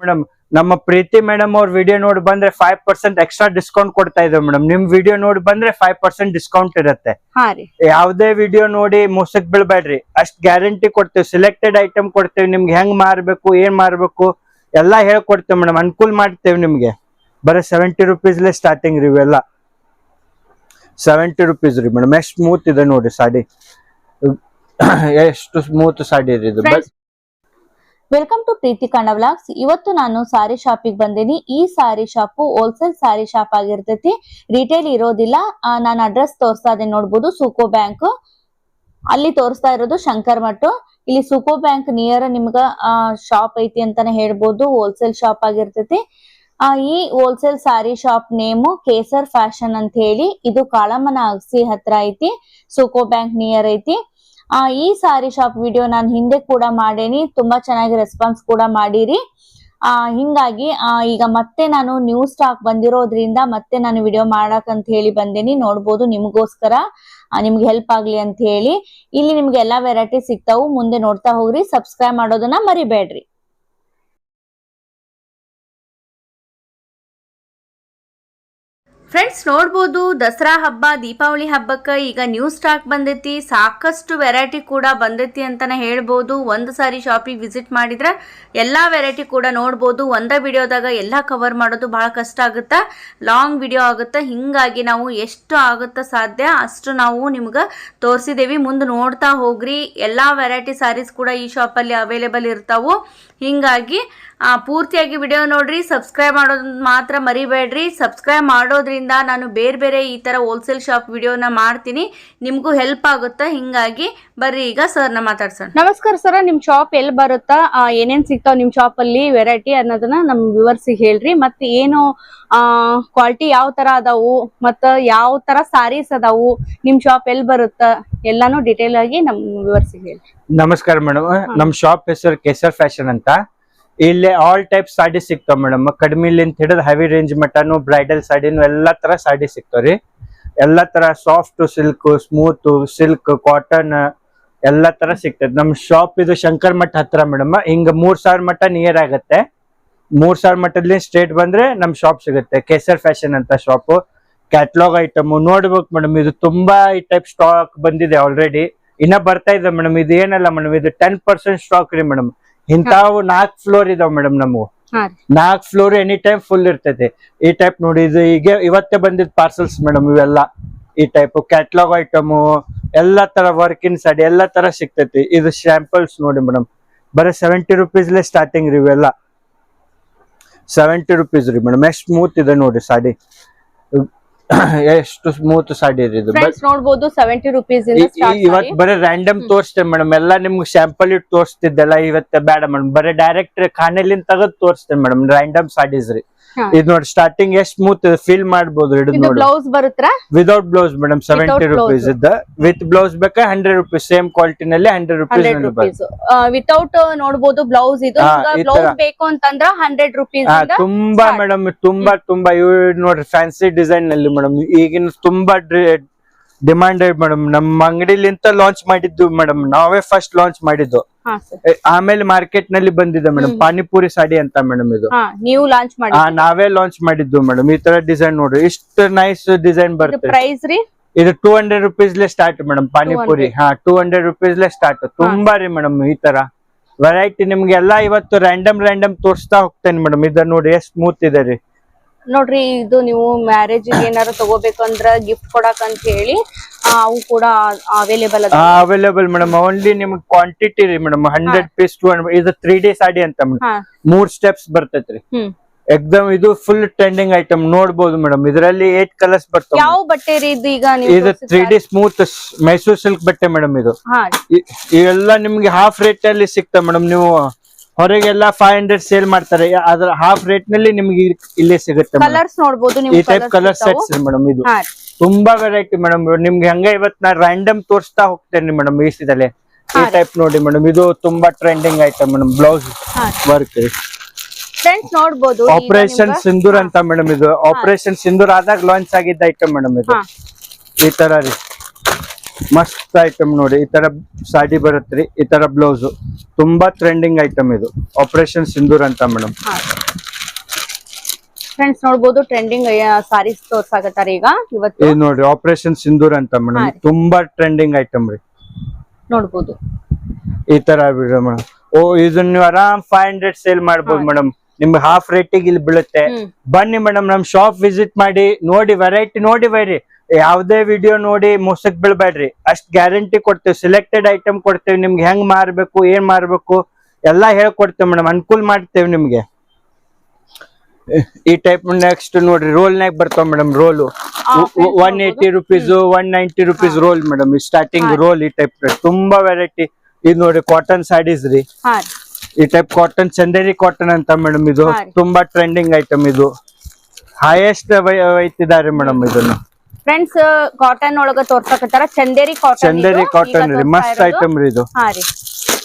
Madam ನಮ್ಮ ಪ್ರೀತಿ madam ಅವ್ರ video ನೋಡಿ ಬಂದ್ರೆ ಫೈವ್ ಪರ್ಸೆಂಟ್ ಎಕ್ಸ್ಟ್ರಾ ಡಿಸ್ಕೌಂಟ್ ಕೊಡ್ತಾ ಇದ್ದೇವೆ ಮೇಡಮ್ ನಿಮ್ ವಿಡಿಯೋ ನೋಡಿ ಬಂದ್ರೆ ಫೈವ್ ಪರ್ಸೆಂಟ್ ಡಿಸ್ಕೌಂಟ್ ಇರುತ್ತೆ. ಯಾವ್ದೇ ವಿಡಿಯೋ ನೋಡಿ ಮೋಸಕ್ ಬೀಳ್ಬೇಡ್ರಿ. ಅಷ್ಟ್ ಗ್ಯಾರಂಟಿ ಕೊಡ್ತೇವೆ. ಸಿಲೆಕ್ಟೆಡ್ ಐಟಮ್ ಕೊಡ್ತೇವೆ. ನಿಮ್ಗೆ ಹೆಂಗ್ ಮಾರ್ಬೇಕು ಏನ್ ಮಾರ್ಬೇಕು ಎಲ್ಲಾ ಹೇಳ್ಕೊಡ್ತೇವೆ ಮೇಡಮ್ ಅನುಕೂಲ ಮಾಡ್ತೇವೆ ನಿಮ್ಗೆ. ಬರೀ ಸೆವೆಂಟಿ ರುಪೀಸ್ಲೆ ಸ್ಟಾರ್ಟಿಂಗ್ ರೀ ಇವೆಲ್ಲ. ಸೆವೆಂಟಿ ರುಪೀಸ್ ರೀ ಮೇಡಮ್ ಎಷ್ಟು ಸ್ಮೂತ್ ಇದೆ ನೋಡಿ ಸಾಡಿ. ಎಷ್ಟು ಸ್ಮೂತ್ ಸಾಡಿ ರೀ ಇದು. ವೆಲ್ಕಮ್ ಟು ಪ್ರೀತಿ ಕಣ್ಣ ವ್ಲಾಗ್ಸ್. ಇವತ್ತು ನಾನು ಸಾರಿ ಶಾಪಿಗೆ ಬಂದೀನಿ. ಈ sari shop wholesale sari shop ಆಗಿರ್ತೈತಿ. ರಿಟೇಲ್ ಇರೋದಿಲ್ಲ. ನಾನು ಅಡ್ರೆಸ್ ತೋರಿಸ್ತಾ ಇದ್ದೀನಿ ನೋಡ್ಬೋದು. ಸೂಕೋ ಬ್ಯಾಂಕ್ ಅಲ್ಲಿ ತೋರಿಸ್ತಾ ಇರೋದು ಶಂಕರ್ ಮಠ. ಇಲ್ಲಿ ಸುಕೋ ಬ್ಯಾಂಕ್ ನಿಯರ್ ನಿಮ್ಗ ಶಾಪ್ ಐತಿ ಅಂತಾನೆ ಹೇಳ್ಬೋದು. ಹೋಲ್ಸೇಲ್ ಶಾಪ್ ಆಗಿರ್ತೈತಿ. ಈ wholesale sari shop name Kesar fashion ಅಂತ ಹೇಳಿ. ಇದು ಕಾಳಮ್ಮನ ಅಗಸಿ ಹತ್ರ ಐತಿ. ಸುಕೋ ಬ್ಯಾಂಕ್ ನಿಯರ್ ಐತಿ. ಆ, ಈ ಸಾರಿ ಶಾಪ್ ವಿಡಿಯೋ ನಾನು ಹಿಂದೆ ಕೂಡ ಮಾಡೇನಿ. ತುಂಬಾ ಚೆನ್ನಾಗಿ ರೆಸ್ಪಾನ್ಸ್ ಕೂಡ ಮಾಡಿರಿ. ಆ, ಹಿಂಗಾಗಿ, ಆ, ಈಗ ಮತ್ತೆ ನಾನು ನ್ಯೂ ಸ್ಟಾಕ್ ಬಂದಿರೋದ್ರಿಂದ ಮತ್ತೆ ನಾನು ವಿಡಿಯೋ ಮಾಡಕ್ ಅಂತ ಹೇಳಿ ಬಂದೇನಿ. ನೋಡ್ಬೋದು ನಿಮಗೋಸ್ಕರ ನಿಮ್ಗೆ ಹೆಲ್ಪ್ ಆಗ್ಲಿ ಅಂತ ಹೇಳಿ. ಇಲ್ಲಿ ನಿಮ್ಗೆ ಎಲ್ಲಾ ವೆರೈಟಿ ಸಿಗ್ತಾವು. ಮುಂದೆ ನೋಡ್ತಾ ಹೋಗ್ರಿ. ಸಬ್ಸ್ಕ್ರೈಬ್ ಮಾಡೋದನ್ನ ಮರಿಬೇಡ್ರಿ. ಫ್ರೆಂಡ್ಸ್ ನೋಡ್ಬೋದು, ದಸರಾ ಹಬ್ಬ, ದೀಪಾವಳಿ ಹಬ್ಬಕ್ಕೆ ಈಗ ನ್ಯೂ ಸ್ಟಾಕ್ ಬಂದೈತಿ. ಸಾಕಷ್ಟು ವೆರೈಟಿ ಕೂಡ ಬಂದೈತಿ ಅಂತಾನೆ ಹೇಳ್ಬೋದು. ಒಂದು ಸಾರಿ ಶಾಪಿಗೆ ವಿಸಿಟ್ ಮಾಡಿದ್ರೆ ಎಲ್ಲ ವೆರೈಟಿ ಕೂಡ ನೋಡ್ಬೋದು. ಒಂದೇ ವಿಡಿಯೋದಾಗ ಎಲ್ಲ ಕವರ್ ಮಾಡೋದು ಭಾಳ ಕಷ್ಟ ಆಗುತ್ತೆ? ಲಾಂಗ್ ವಿಡಿಯೋ ಆಗುತ್ತೆ? ಹಿಂಗಾಗಿ ನಾವು ಎಷ್ಟು ಆಗುತ್ತೆ ಸಾಧ್ಯ? ಅಷ್ಟು ನಾವು ನಿಮ್ಗೆ ತೋರಿಸಿದೇವಿ. ಮುಂದೆ ನೋಡ್ತಾ ಹೋಗ್ರಿ. ಎಲ್ಲ ವೆರೈಟಿ ಸ್ಯಾರೀಸ್ ಕೂಡ ಈ ಶಾಪಲ್ಲಿ ಅವೈಲೇಬಲ್ ಇರ್ತಾವು. ಹಿಂಗಾಗಿ ಪೂರ್ತಿಯಾಗಿ ವಿಡಿಯೋ ನೋಡ್ರಿ ಸಬ್ಸ್ಕ್ರೈಬ್ ಮಾಡೋದು ಮಾತ್ರ ಮರಿಬೇಡ್ರಿ. ಸಬ್ಸ್ಕ್ರೈಬ್ ಮಾಡೋದ್ರಿಂದ ನಾನು ಬೇರೆ ಬೇರೆ ಈ ತರ ಹೋಲ್ಸೇಲ್ ಶಾಪ್ ವಿಡಿಯೋನ ಮಾಡ್ತೀನಿ. ನಿಮಗೂ ಹೆಲ್ಪ್ ಆಗುತ್ತೆ? ಹಿಂಗಾಗಿ ಬರ್ರಿ ಈಗ ಸರ್ನ ಮಾತಾಡ್ಸೋಣ. ನಮಸ್ಕಾರ ಸರ್ ನಿಮ್ ಶಾಪ್ ಎಲ್ಲಿ ಬರುತ್ತಾ? ಏನೇನ್ ಸಿಗ್ತಾವ ನಿಮ್ ಶಾಪ್ ಅಲ್ಲಿ? ವೆರೈಟಿ ಅನ್ನೋದನ್ನ ನಮ್ ವ್ಯೂವರ್ಸಿಗೆ ಹೇಳ್ರಿ. ಮತ್ತೆ ಏನು ಕ್ವಾಲಿಟಿ ಯಾವ ತರ ಅದಾವು? ಮತ್ತ ಯಾವ ತರ ಸಾರೀಸ್ ಅದಾವು? ನಿಮ್ ಶಾಪ್ ಎಲ್ಲಿ ಬರುತ್ತ? ಎಲ್ಲಾನು ಡೀಟೇಲ್ ಆಗಿ ನಮ್ ವ್ಯೂವರ್ಸಿಗೆ ಹೇಳ್ರಿ. ನಮಸ್ಕಾರ ಮೇಡಮ್ ನಮ್ ಶಾಪ್ ಹೆಸರು ಕೇಸರ್ ಫ್ಯಾಷನ್ ಅಂತ. ಇಲ್ಲಿ ಆಲ್ ಟೈಪ್ ಸಾಡಿ ಸಿಗ್ತಾವ ಮೇಡಮ್ ಕಡಿಮೆಲಿಂದ ಹಿಡಿದು ಹೆವಿ ರೇಂಜ್ ಮಟನು ಬ್ರೈಡಲ್ ಸಾಡಿನು ಎಲ್ಲಾ ತರ ಸಾಡಿ ಸಿಗ್ತಾವ್ರಿ ಎಲ್ಲ ತರ soft silk smooth silk cotton ಎಲ್ಲಾ ತರ ಸಿಗ್ತದೆ ನಮ್ ಶಾಪ್ ಇದು ಶಂಕರ್ ಮಠ ಹತ್ರ ಮೇಡಮ್ ಹಿಂಗ ಮೂರ್ ಸಾವಿರ ಮಠ ನಿಯರ್ ಆಗತ್ತೆ. ಮೂರ್ ಸಾವಿರ ಮಠದಲ್ಲಿ ಸ್ಟ್ರೇಟ್ ಬಂದ್ರೆ ನಮ್ ಶಾಪ್ ಸಿಗುತ್ತೆ. ಕೇಸರ್ ಫ್ಯಾಷನ್ ಅಂತ ಶಾಪ್ ಕ್ಯಾಟ್ಲಾಗ್ ಐಟಮ್ ನೋಡ್ಬೇಕು ಮೇಡಮ್ ಇದು ತುಂಬಾ ಈ ಟೈಪ್ ಸ್ಟಾಕ್ ಬಂದಿದೆ ಆಲ್ರೆಡಿ ಇನ್ನ ಬರ್ತಾ ಇದೆ ಮೇಡಮ್ ಇದು ಏನಲ್ಲ ಮೇಡಮ್ ಇದು ಟೆನ್ ಪರ್ಸೆಂಟ್ ಸ್ಟಾಕ್ ರೀ ಮೇಡಮ್ ಇಂತಾವು ನಾಲ್ಕ್ ಫ್ಲೋರ್ ಇದಾವ್ ಮೇಡಮ್ ನಮಗೂ ನಾಲ್ಕ್ ಫ್ಲೋರ್ ಎನಿ ಟೈಮ್ ಫುಲ್ ಇರ್ತೈತಿ. ಈ ಟೈಪ್ ನೋಡಿ ಇದು ಈಗ ಇವತ್ತೇ ಬಂದಿದ್ ಪಾರ್ಸಲ್ಸ್ ಮೇಡಮ್ ಇವೆಲ್ಲ. ಈ ಟೈಪ್ ಕ್ಯಾಟ್ಲಾಗ್ ಐಟಮ್ ಎಲ್ಲಾ ತರ ವರ್ಕಿನ್ ಸೈಡ್ ಎಲ್ಲಾ ತರ ಸಿಗ್ತೈತಿ. ಇದು ಶಾಂಪಲ್ಸ್ ನೋಡಿ ಮೇಡಮ್ ಬರೀ ಸೆವೆಂಟಿ ರುಪೀಸ್ಲೆ ಸ್ಟಾರ್ಟಿಂಗ್ ರೀ ಇವೆಲ್ಲ. ಸೆವೆಂಟಿ ರುಪೀಸ್ ರೀ ಮೇಡಮ್ ಎಷ್ಟು ಸ್ಮೂತ್ ಇದೆ ನೋಡಿ ಸಾಡಿ. ಎಷ್ಟು ಸ್ಮೂತ್ ಸಾಡಿ ಇದೆ ಇದು. ನೋಡಬಹುದು ಸೆವೆಂಟಿ ರುಪೀಸ್ ಇವತ್ ಬರೀ ರ್ಯಾಂಡಮ್ ತೋರಿಸ್ತೇವೆ ಮೇಡಮ್ ಎಲ್ಲಾ ನಿಮ್ಗೆ ಸ್ಯಾಂಪಲ್ ಇಟ್ಟು ತೋರಿಸ್ತಿದ್ದೆಲ್ಲ ಇವತ್ತ ಬೇಡ ಮೇಡಮ್ ಬರೀ ಡೈರೆಕ್ಟ್ ಖಾನೆಲಿಂದ ತಗದ್ ತೋರಿಸ್ತೇನೆ ಮೇಡಮ್ ರ್ಯಾಂಡಮ್ ಸಾಡೀಸ್ ರೀ. ಇದು ನೋಡಿ ಸ್ಟಾರ್ಟಿಂಗ್ ಎಷ್ಟ್ ಸ್ಮೂತ್ ಫೀಲ್ ಮಾಡಬಹುದು ಹಿಡಿದು ನೋಡಿ. ಬ್ಲೌಸ್ ಬರುತ್ತಾ? Without blouse madam seventy. Rupees ಇದ್ದ. ವಿತ್ ಬ್ಲೌಸ್ ಬೇಕಾ ಹಂಡ್ರೆಡ್ ರುಪೀಸ್ ಸೇಮ್ ಕ್ವಾಲಿಟಿನಲ್ಲಿ ಹಂಡ್ರೆಡ್ ಹಂಡ್ರೆಡ್ ರುಪೀಸ್ ವಿತೌಟ್ ನೋಡಬಹುದು ಬ್ಲೌಸ್ ಇದು. ಬ್ಲೌಸ್ ಬೇಕು ಅಂತಂದ್ರೆ ಹಂಡ್ರೆಡ್ ರುಪೀಸ್ ತುಂಬಾ. ಮೇಡಮ್ ತುಂಬಾ ತುಂಬಾ ಇವ್ ನೋಡ್ರಿ ಫ್ಯಾನ್ಸಿ ಡಿಸೈನ್ನಲ್ಲಿ ಮೇಡಮ್ ಈಗಿನ ತುಂಬಾ ಡಿಮಾಂಡ್ ಮೇಡಮ್ ನಮ್ಮ ಅಂಗಡಿಲಿಂತ ಲಾಂಚ್ ಮಾಡಿದ್ದು ಮೇಡಮ್ ನಾವೇ ಫಸ್ಟ್ ಲಾಂಚ್ ಮಾಡಿದ್ದು. ಆಮೇಲೆ ಮಾರ್ಕೆಟ್ನಲ್ಲಿ ಬಂದಿದೆ ಮೇಡಮ್ ಪಾನಿಪುರಿ ಸಾಡಿ ಅಂತ ಮೇಡಮ್ ಇದು. ಹಾ ನೀವು ಲಾಂಚ್ ಮಾಡಿ ನಾವೇ ಲಾಂಚ್ ಮಾಡಿದ್ದು ಮೇಡಮ್ ಈ ತರ ಡಿಸೈನ್ ನೋಡ್ರಿ. ಇಷ್ಟು ನೈಸ್ ಡಿಸೈನ್ ಬರುತ್ತೆ. ಪ್ರೈಸ್ ರೀ? ಇದು ಟೂ ಹಂಡ್ರೆಡ್ ರುಪೀಸ್ ಲೆ ಸ್ಟಾರ್ಟ್ ಮೇಡಮ್ ಪಾನಿಪುರಿ. ಹಾ ಟೂ ಹಂಡ್ರೆಡ್ ರುಪೀಸ್ ಲೆ ಸ್ಟಾರ್ಟ್ ತುಂಬಾ ರೀ ಮೇಡಮ್ ಈ ತರ. ವೆರೈಟಿ ನಿಮ್ಗೆ ಎಲ್ಲಾ ಇವತ್ತು ರ್ಯಾಂಡಮ್ ರ್ಯಾಂಡಮ್ ತೋರಿಸ್ತಾ ಹೋಗ್ತೇನೆ ಮೇಡಮ್ ಇದನ್ನ ನೋಡಿ ಎಷ್ಟು ಸ್ಮೂತ್ ಇದೆ ರೀ. ನೋಡ್ರಿ ಇದು ನೀವು ಮ್ಯಾರೇಜ್ ಏನಾರ ತಗೋಬೇಕಂದ್ರ ಗಿಫ್ಟ್ ಕೊಡಕ್ ಅಂತ ಹೇಳಿ ಅವು ಕೂಡ ಅವೈಲೇಬಲ್ ಅದ ಅವೈಲೇಬಲ್ ಮೇಡಮ್ ಓನ್ಲಿ ನಿಮ್ಗೆ ಕ್ವಾಂಟಿಟಿ ರೀ madam hundred piece to hundred ಇದು ತ್ರೀ ಡೇ ಸಾಡಿ ಅಂತ ಮೇಡಮ್ ಮೂರ್ ಸ್ಟೆಪ್ಸ್ ಬರ್ತೈತ್ರಿ. ಎಕ್ಸಾಮ್ ಎಕ್ದಮ್ ಇದು ಫುಲ್ ಟ್ರೆಂಡಿಂಗ್ ಐಟಮ್ ನೋಡಬಹುದು ಮೇಡಮ್ ಇದರಲ್ಲಿ ಏಟ್ ಕಲರ್ಸ್ ಬರ್ತವೆ ಯಾವ ಬಟ್ಟೆ ರೀ ಇದು ಈಗ ನೀವು ಇದು three D smooth Mysore silk ಬಟ್ಟೆ ಮೇಡಮ್ ಇದು. ಇವೆಲ್ಲ ನಿಮ್ಗೆ ಹಾಫ್ ರೇಟ್ ಅಲ್ಲಿ ಸಿಗ್ತಾವ ಮೇಡಮ್ ನೀವು ಹೊರಗೆಲ್ಲ ಫೈವ್ ಹಂಡ್ರೆಡ್ ಸೇಲ್ ಮಾಡ್ತಾರೆ. ಅದ್ರ ಹಾಫ್ ರೇಟ್ನಲ್ಲಿ ನಿಮ್ಗೆ ಇಲ್- ಇಲ್ಲೇ ಸಿಗುತ್ತೆ. ಕಲರ್ಸ್ ಈ ಟೈಪ್ ಕಲರ್ ಸೆಟ್ಸ್ ಮೇಡಮ್ ಇದು. ತುಂಬಾ ವೆರೈಟಿ ಮೇಡಮ್ ನಿಮ್ಗೆ ಹಂಗೆ ಇವತ್ ನಾ ರ್ಯಾಂಡಮ್ ತೋರಿಸ್ತಾ ಹೋಗ್ತೇನೆ ಮೇಡಮ್ ಮೀಸಿದಲ್ಲಿ ಈ ಟೈಪ್ ನೋಡಿ ಮೇಡಮ್ ಇದು ತುಂಬಾ trending item madam blouse work friends ನೋಡ್ಬೋದು ಆಪರೇಷನ್ ಸಿಂಧೂರ್ ಅಂತ ಮೇಡಮ್ ಇದು. ಆಪರೇಷನ್ ಸಿಂಧೂರ್ ಆದಾಗ ಲಾಂಚ್ ಆಗಿದ್ದ ಐಟಮ್ ಮೇಡಮ್ ಇದು. ಈ ತರ ರೀ. ಮಸ್ತ್ ಐಟಮ್ ನೋಡಿ ಈ ತರ ಸಾಡಿ ಬರುತ್ತ್ರಿ ಈ ತರ ಬ್ಲೌಸ್ ತುಂಬಾ ಟ್ರೆಂಡಿಂಗ್ ಐಟಮ್ ಇದು. ಆಪರೇಷನ್ ಸಿಂಧೂರ್ ಅಂತ ಮೇಡಮ್ ಫ್ರೆಂಡ್ಸ್ ನೋಡ್ಬೋದು ಟ್ರೆಂಡಿಂಗ್ ಸಾರೀಸ್ ತೋರ್ಸಾಕತ್ತಾರ ಈಗ. ಇವತ್ತು ಇದು ನೋಡ್ರಿ ಆಪರೇಷನ್ ಸಿಂಧೂರ್ ಅಂತ ಮೇಡಮ್ ತುಂಬಾ ಟ್ರೆಂಡಿಂಗ್ ಐಟಮ್ ರೀ. ನೋಡಬಹುದು ಈ ತರ ಮೇಡಮ್ ಓ ಇದನ್ನ ನೀವು ಆರಾಮ್ ಫೈವ್ ಹಂಡ್ರೆಡ್ ಸೇಲ್ ಮಾಡಬಹುದು. ಮೇಡಮ್ ನಿಮ್ಗೆ ಹಾಫ್ ರೇಟಿಗೆ ಇಲ್ಲಿ ಬೀಳುತ್ತೆ. ಬನ್ನಿ ಮೇಡಮ್ ನಮ್ ಶಾಪ್ ವಿಸಿಟ್ ಮಾಡಿ ನೋಡಿ ವೆರೈಟಿ ನೋಡಿ ಬೈರಿ. ಯಾವ್ದೇ ವಿಡಿಯೋ ನೋಡಿ ಮೋಸಕ್ ಬೀಳ್ಬೇಡ್ರಿ ಅಷ್ಟ್ ಗ್ಯಾರಂಟಿ ಕೊಡ್ತೇವೆ. ಸಿಲೆಕ್ಟೆಡ್ ಐಟಮ್ ಕೊಡ್ತೇವೆ. ನಿಮ್ಗೆ ಹೆಂಗ್ ಮಾರ್ಬೇಕು ಏನ್ ಮಾರ್ಬೇಕು ಎಲ್ಲಾ ಹೇಳ್ಕೊಡ್ತೇವೆ ಮೇಡಮ್. ಅನುಕೂಲ ಮಾಡ್ತೇವೆ ನಿಮ್ಗೆ. ಈ ಟೈಪ್ ನೆಕ್ಸ್ಟ್ ನೋಡ್ರಿ ರೋಲ್ ನಾಗ ಬರ್ತಾವ madam roll one eighty rupees one ninety rupees roll madam. Starting roll ಈ ಟೈಪ್ ತುಂಬಾ ವೆರೈಟಿ ಇದು ನೋಡ್ರಿ ಕಾಟನ್ ಸ್ಯಾಡೀಸ್ ರೀ. ಈ ಟೈಪ್ ಕಾಟನ್ ಚಂದೇರಿ ಕಾಟನ್ ಅಂತ ಮೇಡಮ್ ಇದು. ತುಂಬಾ ಟ್ರೆಂಡಿಂಗ್ ಐಟಮ್ ಇದು. ಹೈಯೆಸ್ಟ್ ವೈತಿದ್ದಾರೆ ಮೇಡಮ್ ಇದನ್ನು. ಫ್ರೆಂಡ್ಸ್ ಕಾಟನ್ ಒಳಗ ತೋರ್ಸಕತ್ತಾರ. ಚಂದೇರಿ ಕಾಟನ್ ಚಂದೇರಿ ಕಾಟನ್ ರೀ. ಮಸ್ತ್ ಐಟಮ್ ರೀ ಇದು. ಹಾ ರೀ.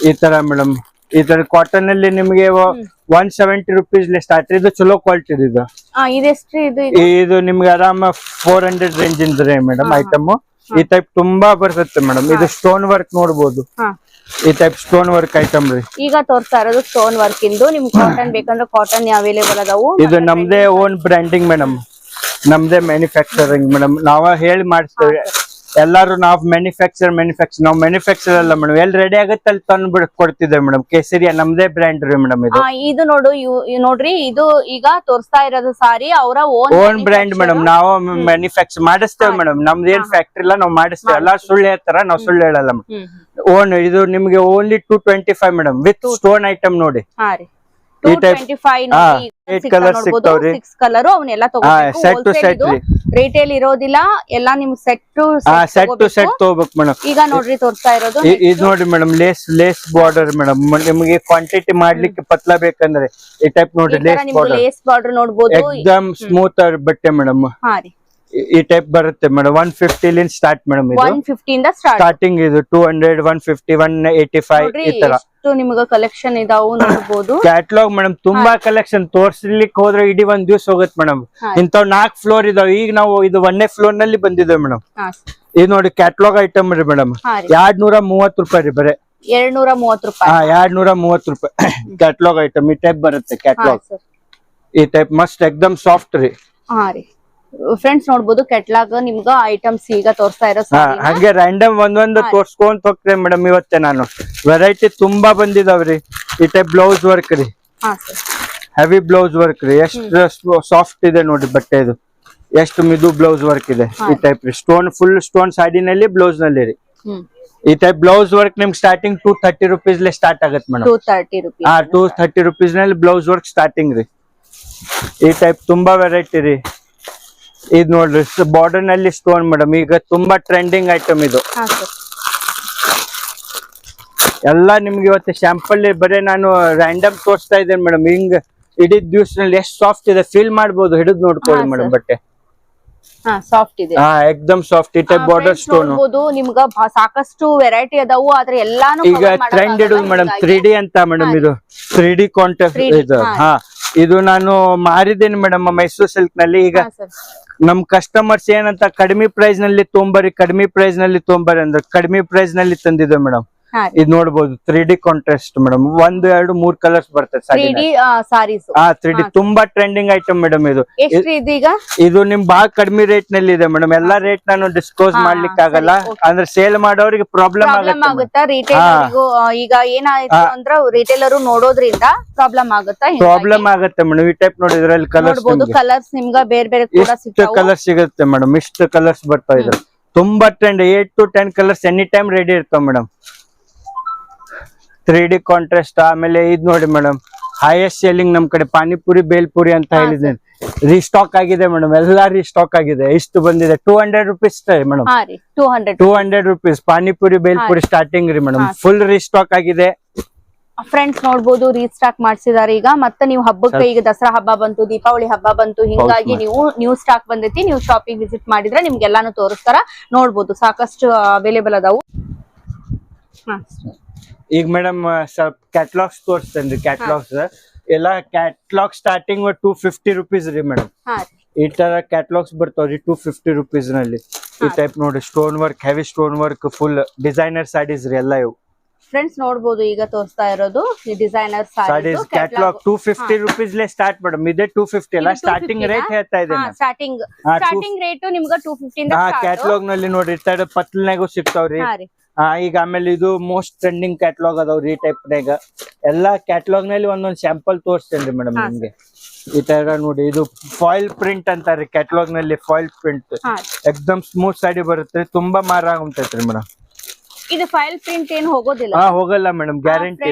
ಈ ತರ ಮೇಡಮ್. ಈ ತರ ಕಾಟನ್ ಅಲ್ಲಿ ನಿಮ್ಗೆ ಒನ್ ಸೆವೆಂಟಿ ರುಪೀಸ್ ಸ್ಟಾರ್ಟ್ ಇದು ಚಲೋ ಕ್ವಾಲಿಟಿ ಇದು. ಇದು ಇದು? ಇದು ನಿಮ್ಗೆ ಆರಾಮ ಫೋರ್ ಹಂಡ್ರೆಡ್ ರೇಂಜ್ ರೀ ಮೇಡಮ್. ಐಟಮ್ ಈ ಟೈಪ್ ತುಂಬಾ ಬರ್ತೈತೆ ಮೇಡಮ್. ಇದು ಸ್ಟೋನ್ ವರ್ಕ್ ನೋಡಬಹುದು ಈ ಟೈಪ್ ಸ್ಟೋನ್ ವರ್ಕ್ ಐಟಮ್ ರೀ. ಈಗ ತೋರ್ಸ್ತಾ ಇರೋದು ಸ್ಟೋನ್ ವರ್ಕ್ ಇಂದು. ನಿಮ್ಗೆ ಕಾಟನ್ ಬೇಕಂದ್ರೆ ಕಾಟನ್ ಅವೈಲೇಬಲ್ ಅದಾವು. ಇದು ನಮ್ದೇ ಓನ್ ಬ್ರ್ಯಾಂಡಿಂಗ್ ಮೇಡಮ್. ನಮ್ದೇ ಮ್ಯಾನುಫ್ಯಾಕ್ಚರಿಂಗ್ ಮೇಡಮ್ ನಾವ ಹೇಳಿ ಮಾಡಿಸ್ತೇವೆ. ಎಲ್ಲಾರು ನಾವ್ ಮ್ಯಾನುಫ್ಯಾಕ್ಚರ್ ಮ್ಯಾನುಫ್ಯಾಕ್ಚರ್ ನಾವ್ ಮ್ಯಾನುಫ್ಯಾಕ್ಚರ್ ಅಲ್ಲ ಮೇಡಮ್ ಎಲ್ಲಿ ರೆಡಿ ಆಗುತ್ತೆ ಅಲ್ಲಿ ತಂದು ಬಿಡ ಕೊಡ್ತಿದ್ದೇವೆ ಮೇಡಮ್ ಕೇಸರಿಯ ನಮ್ದೇ ಬ್ರ್ಯಾಂಡ್ ರೀ ಮೇಡಮ್ ಇದು. ಇದು ನೋಡು ನೋಡ್ರಿ ಇದು ಈಗ ತೋರಿಸ್ತಾ ಇರೋದು ಸಾರಿ ಅವರ ಓನ್ ಓನ್ ಬ್ರ್ಯಾಂಡ್ ಮೇಡಮ್ ನಾವು ಮ್ಯಾನುಫ್ಯಾಕ್ಚರ್ ಮಾಡಿಸ್ತೇವೆ ಮೇಡಮ್ ನಮ್ದು ಏನ್ ಫ್ಯಾಕ್ಟ್ರಿ ಇಲ್ಲ ನಾವು ಮಾಡಿಸ್ತೇವೆ. ಎಲ್ಲಾ ಸುಳ್ಳು ಹೇಳ್ತಾರ ನಾವು ಸುಳ್ಳು ಹೇಳಲ್ಲ ಓನ್ ಇದು ನಿಮ್ಗೆ only two twenty five madam with stone item ನೋಡಿ. ಈ ಹಾ, eight colours ಸಿಗ್ತಾವ್ರಿ. ಸಿಕ್ಸ್ ಕಲರ್ ಅವನ್ನೆಲ್ಲ ತಗೋಬೇಕು. ರೀ. ರಿಟೇಲ್ ಇರೋದಿಲ್ಲ. ಎಲ್ಲಾ ನಿಮ್ಗೆ set to set to set ತಗೋಬೇಕು. ಮೇಡಮ್. ಈಗ ನೋಡ್ರಿ ತೋರಿಸ್ತಾ ಇರೋದು. ಇದು ನೋಡಿ madam lace lace border madam. ನಿಮಗೆ ಕ್ವಾಂಟಿಟಿ ಮಾಡ್ಲಿಕ್ಕೆ ಪತ್ಲ ಬೇಕಂದ್ರೆ. ಈ ಟೈಪ್ ನೋಡ್ರಿ ಲೇಸ್ ಬಾರ್ಡರ್ ಲೇಸ್ ಬಾರ್ಡರ್ ನೋಡ್ಬೋದು. ಎಕ್ಸಾಮ್ ಸ್ಮೂತ್ ಬಟ್ಟೆ ಮೇಡಮ್. ಹಾ ರೀ. ಈ ಟೈಪ್ ಬರುತ್ತೆ ಮೇಡಮ್ ಒನ್ ಫಿಫ್ಟಿ ಲಿಂದ ಸ್ಟಾರ್ಟ್ ಮೇಡಮ್ ಇದು. ಒನ್ ಸ್ಟಾರ್ಟಿಂಗ್ ಇದು two hundred one fifty one eighty five ಈ ತರ. ನಿಮ್ಗೆ ಕಲೆಕ್ಷನ್ ಇದಾವು ನೋಡ್ಬೋದು. ಕ್ಯಾಟ್ಲಾಗ್ ಮೇಡಮ್ ತುಂಬಾ ಕಲೆಕ್ಷನ್ ತೋರ್ಸ್ಲಿಕ್ಕೆ ಹೋದ್ರೆ ಇಡೀ ಒಂದ್ ದಿವ್ಸ ಹೋಗುತ್ತೆ ಮೇಡಮ್ ಇಂತ ಇಂಥವ್ ನಾಲ್ಕ್ ಫ್ಲೋರ್ ಇದಾವ. ಈಗ ನಾವು ಇದು ಒಂದೇ ಫ್ಲೋರ್ನಲ್ಲಿ ಬಂದಿದ್ದೇವೆ ಮೇಡಮ್ ಇದು ನೋಡಿ ಕ್ಯಾಟ್ಲಾಗ್ ಐಟಮ್ ರೀ ಮೇಡಮ್ ಎರಡ್ ನೂರ ಮೂವತ್ ರೂಪಾಯಿ ರೀ ಬರೇ. ಎರಡ್ ನೂರ ಮೂವತ್ ರೂಪಾಯಿ. ಎರಡ್ ನೂರ ಮೂವತ್ ರೂಪಾಯಿ ಕ್ಯಾಟ್ಲಾಗ್ ಐಟಮ್ ಈ ಟೈಪ್ ಬರುತ್ತೆ ಕ್ಯಾಟ್ಲಾಗ್ ಈ ಟೈಪ್ ಮಸ್ತ್ ಎಕ್ದಮ್ ಸಾಫ್ಟ್ ರೀ. ಹಾ ರೀ. ಫ್ರೆಂಡ್ಸ್ ನೋಡ್ಬೋದು ಕೆಟ್ಲಾಗ್ ನಿಮ್ಗ ಐಟಮ್ಸ್ ಈಗ ತೋರಿಸ್ತಾ ಇರೋ. ಹಂಗೆ ರ್ಯಾಂಡಮ್ ಒಂದೊಂದು ತೋರ್ಸ್ಕೊಂಡ್ ತೋರ್ಸ್ಕೊಂತ ಹೋಗ್ತೇನೆ ಮೇಡಮ್ ಇವತ್ತೆ ನಾನು. ವೆರೈಟಿ ತುಂಬಾ ಬಂದಿದಾವ್ರಿ. ಈ ಟೈಪ್ ಬ್ಲೌಸ್ ವರ್ಕ್ ರೀ. ಹೆವಿ ಬ್ಲೌಸ್ ವರ್ಕ್ ರೀ. ಎಷ್ಟು ಸಾಫ್ಟ್ ಇದೆ ನೋಡಿ ಬಟ್ಟೆ ಇದು ಎಷ್ಟು ಮಿದು ಬ್ಲೌಸ್ ವರ್ಕ್ ಇದೆ ಈ ಟೈಪ್ ರೀ. ಸ್ಟೋನ್ ಫುಲ್ ಸ್ಟೋನ್ ಸೈಡಿನಲ್ಲಿ ಬ್ಲೌಸ್ನಲ್ಲಿ ರೀ. ಈ ಟೈಪ್ ಬ್ಲೌಸ್ ವರ್ಕ್ ನಿಮ್ಗೆ starting two thirty rupees start ಆಗುತ್ತೆ ಮೇಡಮ್ ಹಾ ಟೂ ಥರ್ಟಿ ರುಪೀಸ್ನಲ್ಲಿ ಬ್ಲೌಸ್ ವರ್ಕ್ ಸ್ಟಾರ್ಟಿಂಗ್ ರೀ. ಈ ಟೈಪ್ ತುಂಬಾ ವೆರೈಟಿ ರೀ. ಇದು ನೋಡ್ರಿ ಬಾರ್ಡರ್ನಲ್ಲಿ ಸ್ಟೋನ್ ಮೇಡಮ್ ಈಗ ತುಂಬಾ ಟ್ರೆಂಡಿಂಗ್ ಐಟಮ್ ಇದು. ಎಲ್ಲ ನಿಮ್ಗೆ ಇವತ್ತು ಶಾಂಪಲ್ ಬರೀ ನಾನು ರ್ಯಾಂಡಮ್ ತೋರಿಸ್ತಾ ಇದ್ದೇನೆ ಮೇಡಮ್ ಹಿಂಗ್ ಇಡೀ ದಿವ್ಸನಲ್ಲಿ ಎಷ್ಟು ಸಾಫ್ಟ್ ಇದೆ ಫೀಲ್ ಮಾಡಬಹುದು ಹಿಡಿದು ನೋಡ್ಕೊಳ್ಳಿ ಮೇಡಮ್ ಬಟ್ಟೆ. ಸಾಫ್ಟ್ ಇದೆ. ಹಾ ಎಕ್ದಮ್ ಸಾಫ್ಟ್ ಇದೆ ಬಾರ್ಡರ್ ಸ್ಟೋನ್ ನಿಮ್ಗ ಸಾಕಷ್ಟು ವೆರೈಟಿ ಅದಾವು ಆದ್ರೆ ಎಲ್ಲಾನು ಈಗ ಟ್ರೆಂಡ್ ಇಡುದು ಮೇಡಮ್ ತ್ರೀ ಡಿ ಅಂತ ಮೇಡಮ್ ಇದು. ತ್ರೀ ಡಿ 3D, ಇದು. ಹಾ. ಇದು ನಾನು ಮಾರಿದ್ದೇನೆ ಮೇಡಮ್ ಮೈಸೂರು ಸಿಲ್ಕ್ನಲ್ಲಿ. ಈಗ ನಮ್ ಕಸ್ಟಮರ್ಸ್ ಏನಂತ ಕಡಿಮೆ ಪ್ರೈಸ್ನಲ್ಲಿ ತೊಂಬರಿ ಕಡಿಮೆ ಪ್ರೈಸ್ನಲ್ಲಿ ತೊಂಬರಿ ಅಂದ್ರೆ. ಕಡಿಮೆ ಪ್ರೈಸ್ನಲ್ಲಿ ತಂದಿದ್ದೆ ಮೇಡಮ್ ಇದು ನೋಡಬಹುದು ತ್ರೀ ಡಿ ಕಾಂಟ್ರಾಸ್ಟ್ ಮೇಡಮ್ ಒಂದ್ ಎರಡು ಮೂರ್ ಕಲರ್ಸ್ ಬರ್ತದೆ ಸಾರೀಸ್ ಹಾ ತ್ರೀ ಡಿ ತುಂಬಾ ಟ್ರೆಂಡಿಂಗ್ ಐಟಮ್ ಮೇಡಮ್ ಇದು. ಈಗ ಇದು ನಿಮ್ ಬಾಳ ಕಡಿಮೆ ರೇಟ್ನಲ್ಲಿ ಇದೆ ಮೇಡಮ್ ಎಲ್ಲಾ ರೇಟ್ ನಾನು ಡಿಸ್ಕ್ಲೋಸ್ ಮಾಡ್ಲಿಕ್ಕೆ ಆಗಲ್ಲ. ಅಂದ್ರೆ ಸೇಲ್ ಮಾಡೋರಿಗೆ ಪ್ರಾಬ್ಲಮ್ ಆಗುತ್ತೆ ಈಗ ಏನಾಯ್ತು ಅಂದ್ರೆ ರಿಟೇಲರು ನೋಡೋದ್ರಿಂದ ಪ್ರಾಬ್ಲಮ್ ಆಗುತ್ತೆ? ಪ್ರಾಬ್ಲಮ್ ಆಗುತ್ತೆ ಮೇಡಮ್ ಈ ಟೈಪ್ ನೋಡಿದ್ರೆ ಇದ್ರಲ್ಲಿ ಕಲರ್ಸ್ ನೋಡ್ಬೋದು ಕಲರ್ಸ್ ನಿಮ್ಗೆ ಬೇರೆ ಬೇರೆ ಕೂಡ ಇಷ್ಟು ಕಲರ್ ಸಿಗುತ್ತೆ ಮೇಡಮ್ ಇಷ್ಟು ಕಲರ್ಸ್ ಬರ್ತಾ ಇದ್ರೆ ತುಂಬಾ trend eight to ten colours any time ready ಇರ್ತಾವ ಮೇಡಮ್ ತ್ರೀ ಡಿ ಕಾಂಟ್ರಾಸ್ಟ್ ಆಮೇಲೆ ಇದ್ ನೋಡಿ ಮೇಡಮ್ ಹೈಯೆಸ್ಟ್ ಸೆಲ್ಲಿಂಗ್ ನಮ್ ಕಡೆ ಪಾನಿಪುರಿ ಬೇಲ್ಪುರಿ ಅಂತ ಹೇಳಿದ್ದೇನೆ ರೀಸ್ಟಾಕ್ ಆಗಿದೆ ಮೇಡಮ್ ಎಲ್ಲಾ ರೀಸ್ಟಾಕ್ ಆಗಿದೆ. ಇಷ್ಟು ಬಂದಿದೆ. Two hundred rupees madam two hundred rupees panipuri bhelpuri starting ರೀ. ಮೇಡಮ್. ಫುಲ್ ರೀಸ್ಟಾಕ್ ಆಗಿದೆ. ಫ್ರೆಂಡ್ಸ್ ನೋಡ್ಬೋದು ರೀಸ್ಟಾಕ್ ಮಾಡ್ಸಿದಾರೆ ಈಗ. ಮತ್ತೆ ನೀವು ಹಬ್ಬಕ್ಕೆ ಈಗ ದಸರಾ ಹಬ್ಬ ಬಂತು ದೀಪಾವಳಿ ಹಬ್ಬ ಬಂತು ಹಿಂಗಾಗಿ ನೀವು ನ್ಯೂ ಸ್ಟಾಕ್ ಬಂದೈತಿ ನೀವು ಶಾಪಿಂಗ್ ವಿಸಿಟ್ ಮಾಡಿದ್ರೆ ನಿಮ್ಗೆಲ್ಲಾನು ತೋರಿಸ್ತಾರ. ನೋಡ್ಬೋದು ಸಾಕಷ್ಟು ಅವೈಲೇಬಲ್ ಅದಾವು. ಹಾ ಈಗ ಮೇಡಮ್ ಸ್ವಲ್ಪ ಕ್ಯಾಟ್ಲಾಗ್ಸ್ ತೋರಿಸ್ತೇನೆ ಕ್ಯಾಟ್ಲಾಗ್ಸ್ ಎಲ್ಲ catalog starting two fifty rupees ರೀ ಮೇಡಮ್ ಈ ತರ ಕ್ಯಾಟ್ಲಾಗ್ಸ್ ಬರ್ತಾವ್ರಿ ಟೂ ಫಿಫ್ಟಿ ರುಪೀಸ್ನಲ್ಲಿ. ಈ ಟೈಪ್ ನೋಡಿ stone work heavy stone work full designer saris ರೀ ಎಲ್ಲ ಇವು. ಫ್ರೆಂಡ್ಸ್ ನೋಡಬಹುದು ಈಗ ತೋರಿಸ್ತಾ ಇರೋದು ಈ designer saris catalogue two fifty rupees ಲೇ ಸ್ಟಾರ್ಟ್ ಮೇಡಮ್ ಇದೆ ಟೂ ಫಿಫ್ಟಿ ಅಲ್ಲ ಸ್ಟಾರ್ಟಿಂಗ್ ರೇಟ್ ಹೇಳ್ತಾ ಇದ್ದೀನಿ ಸ್ಟಾರ್ಟಿಂಗ್ ಸ್ಟಾರ್ಟಿಂಗ್ ರೇಟ್ ನಿಮ್ಗೆ ಟೂ ಫಿಫ್ಟಿ ಕ್ಯಾಟ್ಲಾಗ್ನಲ್ಲಿ ನೋಡಿ ಪತ್ಲನ್ಯಾಗೂ ಪತ್ಲನಾಗೂ ಸಿಗ್ತಾವ್ರಿ ಈಗ ಆಮೇಲೆ ಇದು ಮೋಸ್ಟ್ ಟ್ರೆಂಡಿಂಗ್ ಕ್ಯಾಟ್ಲಾಗ್ ಅದಾವ್ರಿ ಈ ಟೈಪ್ ನಾಗ ಎಲ್ಲಾ ಕ್ಯಾಟ್ಲಾಗ್ನಲ್ಲಿ ಒಂದೊಂದ್ ಸ್ಯಾಂಪಲ್ ತೋರಿಸ್ತೇನ್ರಿ ಮೇಡಮ್ ನಿಮ್ಗೆ. ಈ ತರ ನೋಡಿ ಇದು ಫಾಯಿಲ್ ಪ್ರಿಂಟ್ ಅಂತಾರಿ ಕ್ಯಾಟ್ಲಾಗ್ನಲ್ಲಿ ಫಾಯಿಲ್ ಪ್ರಿಂಟ್ ಎಕ್ದಮ್ ಸ್ಮೂತ್ ಸಾಡಿ ಬರುತ್ತೆ ತುಂಬಾ ಮಾರ ಆಗುತ್ತೈತ್ರಿ ಮೇಡಮ್ ಇದು ಫೈಲ್ ಪ್ರಿಂಟ್ ಏನ್ ಹೋಗೋದಿಲ್ಲ? ಹಾ ಹೋಗಲ್ಲ ಮೇಡಮ್ ಗ್ಯಾರಂಟಿ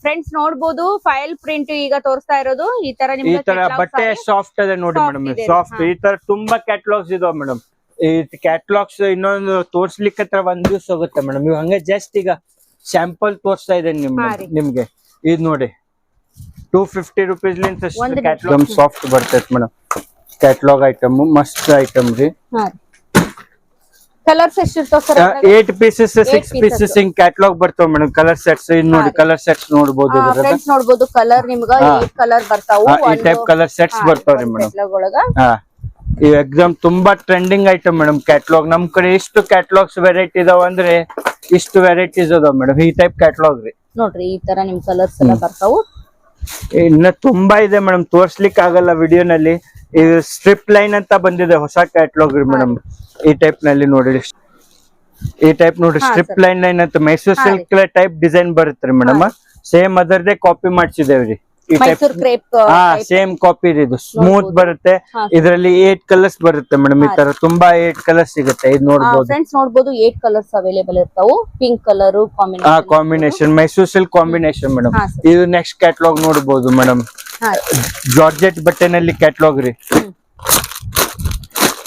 ಫ್ರೆಂಡ್ಸ್ ನೋಡಬಹುದು ಫೈಲ್ ಪ್ರಿಂಟ್ ಈಗ ತೋರಿಸ್ತಾ ಇರೋದು ಈ ತರ ಈ ತರ ಬಟ್ಟೆ ಸಾಫ್ಟ್ ಅದ ನೋಡಿ ಮೇಡಮ್ ಸಾಫ್ಟ್ ಈ ತರ ತುಂಬಾ ಕ್ಯಾಟ್ಲಾಗ್ಸ್ ಇದಾವ ಮೇಡಮ್ ಈ ಕ್ಯಾಟ್ಲಾಗ್ಸ್ ಇನ್ನೊಂದು ತೋರ್ಸ್ಲಿಕ್ಕೆ ಹತ್ರ ಒಂದ್ ದಿವ್ಸ ಹೋಗುತ್ತೆ ಮೇಡಮ್ ಇವ್ ಹಂಗೆ ಜಸ್ಟ್ ಈಗ ಸ್ಯಾಂಪಲ್ ತೋರಿಸ್ತಾ ಇದ್ದೇನೆ ನಿಮ್ ನಿಮ್ಗೆ. ಇದ್ ನೋಡಿ. ಟೂ ಫಿಫ್ಟಿ ರುಪೀಸ್ ಲಿಂತ ಕ್ಯಾಟ್ಲಾಗ್ ಸಾಫ್ಟ್ ಬರ್ತೈತೆ ಮೇಡಮ್ ಕ್ಯಾಟ್ಲಾಗ್ ಐಟಮ್ ಮಸ್ತ್ ಐಟಮ್ ರೀ. ಕಲರ್ಸ್ ಎಷ್ಟಿರ್ತಾವ ಏಟ್ ಪೀಸಸ್ ಸಿಕ್ಸ್ ಪೀಸಸ್ ಹಿಂಗ್ ಕ್ಯಾಟ್ಲಾಗ್ ಬರ್ತಾವ ಮೇಡಮ್ ಕಲರ್ ಸೆಟ್ಸ್ ಇದ್ ನೋಡಿ ಕಲರ್ ಸೆಟ್ಸ್ ನೋಡ್ಬೋದು ಇದ್ರಾಗ ನೋಡ್ಬೋದು ಕಲರ್ ನಿಮ್ಗ. ಕಲರ್ ಬರ್ತಾವ. ಈ ಟೈಪ್ ಕಲರ್ ಸೆಟ್ಸ್ ಬರ್ತಾವ್ರಿ ಮೇಡಮ್ ಈ ಎಕ್ಸಾಮ್ ತುಂಬಾ ಟ್ರೆಂಡಿಂಗ್ ಐಟಮ್ ಮೇಡಮ್ ಕ್ಯಾಟ್ಲಾಗ್ ನಮ್ ಕಡೆ ಇಷ್ಟು ಕ್ಯಾಟ್ಲಾಗ್ಸ್ ವೆರೈಟಿ ಇದಾವ ಅಂದ್ರೆ ಇಷ್ಟು ವೆರೈಟೀಸ್ ಅದಾವ ಮೇಡಮ್ ಈ ಟೈಪ್ ಕ್ಯಾಟ್ಲಾಗ್ ರೀ. ನೋಡ್ರಿ ಈ ತರ ನಿಮ್ ಕಲರ್ಸ್ ಎಲ್ಲ ಬರ್ತಾವು. ಇನ್ನ ತುಂಬಾ ಇದೆ ಮೇಡಮ್ ತೋರ್ಸ್ಲಿಕ್ ಆಗಲ್ಲ ವಿಡಿಯೋನಲ್ಲಿ ಇದು ಸ್ಟ್ರಿಪ್ ಲೈನ್ ಅಂತ ಬಂದಿದೆ ಹೊಸ ಕ್ಯಾಟ್ಲಾಗ್ ರೀ ಮೇಡಮ್ ಈ ಟೈಪ್ನಲ್ಲಿ ನೋಡಿ ಈ ಟೈಪ್ ನೋಡ್ರಿ ಸ್ಟ್ರಿಪ್ ಲೈನ್ ಲೈನ್ ಅಂತ ಮೈಸೂರ್ ಸಿಲ್ಕ್ ಟೈಪ್ ಡಿಸೈನ್ ಬರುತ್ತೆ ಮೇಡಮ್ ಸೇಮ್ ಅದರದೇ ಕಾಪಿ ಮಾಡ್ಸಿದೇವ್ರಿ. ಸೇಮ್ ಕಾಪಿ ಇದು. ಸ್ಮೂತ್ ಬರುತ್ತೆ. ಇದರಲ್ಲಿ ಏಟ್ ಕಲರ್ಸ್ ಬರುತ್ತೆ ಮೇಡಮ್ ಈ ತರ. ತುಂಬಾ ಏಟ್ ಕಲರ್ಸ್ ಸಿಗುತ್ತೆ. ಇದು ನೋಡಬಹುದು ಫ್ರೆಂಡ್ಸ್ ನೋಡ್ಬೋದು ಏಟ್ ಕಲರ್ಸ್ ಅವೈಲೇಬಲ್ ಇರ್ತಾವು. ಪಿಂಕ್ ಕಲರ್ ಆ combination Mysore silk combination madam ಇದು ನೆಕ್ಸ್ಟ್ ಕ್ಯಾಟ್ಲಾಗ್ ನೋಡಬಹುದು ಮೇಡಮ್ ಜಾರ್ಜೆಟ್ ಬಟ್ಟೆನಲ್ಲಿ ಕ್ಯಾಟ್ಲಾಗ್ ರೀ.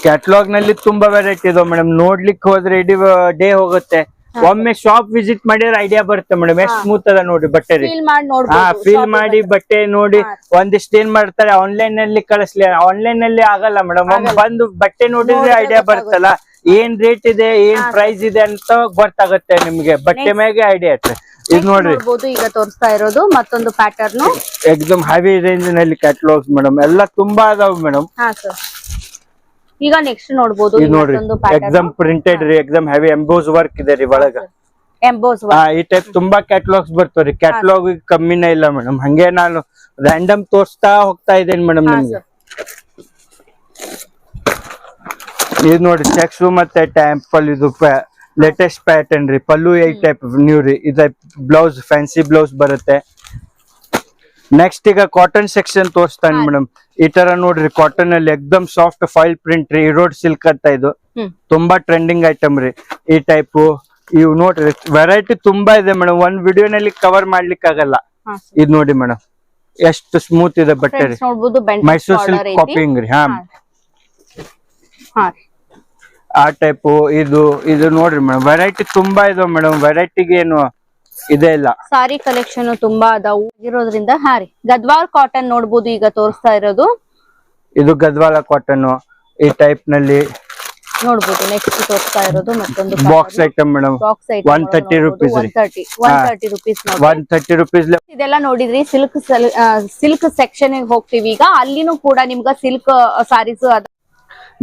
ಕ್ಯಾಟ್ಲಾಗ್ನಲ್ಲಿ ತುಂಬಾ ವೆರೈಟಿ ಇದಾವೆ ಮೇಡಮ್ ನೋಡ್ಲಿಕ್ಕೆ ಹೋದ್ರೆ ಇಡೀ ಡೇ ಹೋಗುತ್ತೆ. ಒಮ್ಮೆ ಶಾಪ್ ವಿಸಿಟ್ ಮಾಡಿದ್ರೆ ಐಡಿಯಾ ಬರುತ್ತೆ ಮೇಡಮ್ ಎಷ್ಟ್ ಸ್ಮೂತ್ ಅದ ನೋಡಿ ಬಟ್ಟೆ ಫೀಲ್ ಮಾಡಿ ಹಾ ಫೀಲ್ ಮಾಡಿ ಬಟ್ಟೆ ನೋಡಿ. ಒಂದಿಷ್ಟು ಏನ್ ಮಾಡ್ತಾರೆ ಆನ್ಲೈನ್ನಲ್ಲಿ ಕಳಿಸ್ಲಿ. ಆನ್ಲೈನ್ನಲ್ಲಿ ಆಗಲ್ಲ ಮೇಡಮ್ ಒಮ್ಮೆ ಬಂದು ಬಟ್ಟೆ ನೋಡಿದ್ರೆ ಐಡಿಯಾ ಬರುತ್ತಲ್ಲ ಏನ್ ರೇಟ್ ಇದೆ ಏನ್ ಪ್ರೈಸ್ ಇದೆ ಅಂತ ಗೊತ್ತಾಗುತ್ತೆ ನಿಮ್ಗೆ. ಬಟ್ಟೆ. ಮ್ಯಾಗೆ ಐಡಿಯಾ ಇರ್ತದೆ ಇದು ನೋಡ್ರಿ. ಈಗ ತೋರಿಸ್ತಾ ಇರೋದು ಮತ್ತೊಂದು ಪ್ಯಾಟರ್ನ್ ಎಕ್ದಮ್ ಹೆವಿ ರೇಂಜ್ನಲ್ಲಿ ಕ್ಯಾಟ್ಲಾಗ್ಸ್ ಮೇಡಮ್ ಎಲ್ಲ ತುಂಬಾ ಅದಾವ ಮೇಡಮ್ ಈಗ ನೆಕ್ಸ್ಟ್ ನೋಡಬಹುದು ನೋಡ್ರಿ ಎಕ್ಸಾಮ್ ಪ್ರಿಂಟೆಡ್ ರೀ ಎಕ್ಸಾಮ್ ಹೆವಿ ಎಂಬೋಸ್ ವರ್ಕ್ ಇದೆ ರೀ ಒಳಗ. ಎಂಬೋಸ್ ಈ ಟೈಪ್ ತುಂಬಾ ಕ್ಯಾಟ್ಲಾಗ್ಸ್ ಬರ್ತಾವ್ರಿ ಕ್ಯಾಟ್ಲಾಗ್ ಕಮ್ಮಿನೇ ಇಲ್ಲ ಮೇಡಮ್. ಹಂಗೆ ನಾನು ರ್ಯಾಂಡಮ್ ತೋರಿಸ್ತಾ ಹೋಗ್ತಾ ಇದ್ದೇನೆ ಮೇಡಮ್ ನಿಮ್ಗೆ. ಇದು ನೋಡಿ ಚೆಕ್ಸ್ ಮತ್ತೆ ಟ್ಯಾಂಪಲ್ ಇದು ಲೇಟೆಸ್ಟ್ ಪ್ಯಾಟರ್ನ್ ರೀ. ಪಲ್ಲು ಈ ಟೈಪ್ ನ್ಯೂ ರೀ. ಇದೈಪ್ ಬ್ಲೌಸ್ ಫ್ಯಾನ್ಸಿ ಬ್ಲೌಸ್ ಬರುತ್ತೆ. ನೆಕ್ಸ್ಟ್ ಈಗ ಕಾಟನ್ ಸೆಕ್ಷನ್ ತೋರಿಸ್ತಾನೆ. ಮೇಡಮ್ ಈ ತರ ನೋಡ್ರಿ ಕಾಟನ್ ಅಲ್ಲಿ ಎಕ್ದಮ್ ಸಾಫ್ಟ್ ಫೈಲ್ ಪ್ರಿಂಟ್ ರೀ ಇರೋಡ್ ಸಿಲ್ಕ್ ಅಂತ ಇದು. ತುಂಬಾ ಟ್ರೆಂಡಿಂಗ್ ಐಟಮ್ ರೀ ಈ ಟೈಪ್ ಇವ್ ನೋಡ್ರಿ ವೆರೈಟಿ ತುಂಬಾ ಇದೆ ಮೇಡಮ್ ಒಂದ್ ವಿಡಿಯೋನಲ್ಲಿ ಕವರ್ ಮಾಡ್ಲಿಕ್ಕೆ ಆಗಲ್ಲ. ಇದ್ ಇದು ನೋಡಿ ಮೇಡಮ್ ಎಷ್ಟು ಸ್ಮೂತ್ ಇದೆ ಬಟ್ಟೆ ರೀ. ಮೈಸೂರ್ ಸಿಲ್ಕ್ ಕಾಪಿಂಗ್ ರೀ ಹಾ. ಹಾ. ಆ ಟೈಪ್ ಇದು ಇದು ನೋಡ್ರಿ ಮೇಡಮ್ ವೆರೈಟಿ ತುಂಬಾ ಇದಾವ ಮೇಡಮ್ ವೆರೈಟಿಗೆ ಏನು ಇದೇ ಇಲ್ಲ. ಸಾರಿ ಕಲೆಕ್ಷನ್ ತುಂಬಾ ಅದಾವು. ಇರೋದ್ರಿಂದ ಹಾರಿ. ಗದ್ವಾಲ್ ಕಾಟನ್ ನೋಡ್ಬೋದು ಈಗ ತೋರಿಸ್ತಾ ಇರೋದು. ಇದು ಗದ್ವಾಲ ಕಾಟನ್ ಈ ಟೈಪ್ನಲ್ಲಿ ನೋಡಬಹುದು ನೆಕ್ಸ್ಟ್ ತೋರಿಸ್ತಾ ಇರೋದು ಮತ್ತೊಂದು box item madam. Box 130 rupees one. Thirty one. Thirty rupees one thirty rupees ಇದೆಲ್ಲ ನೋಡಿದ್ರಿ ಸಿಲ್ಕ್ ಸಿಲ್ಕ್ ಸೆಕ್ಷನ್ ಹೋಗ್ತೀವಿ ಈಗ. ಅಲ್ಲಿನೂ ಕೂಡ ನಿಮ್ಗ ಸಿಲ್ಕ್ ಸಾರೀಸ್ ಅದ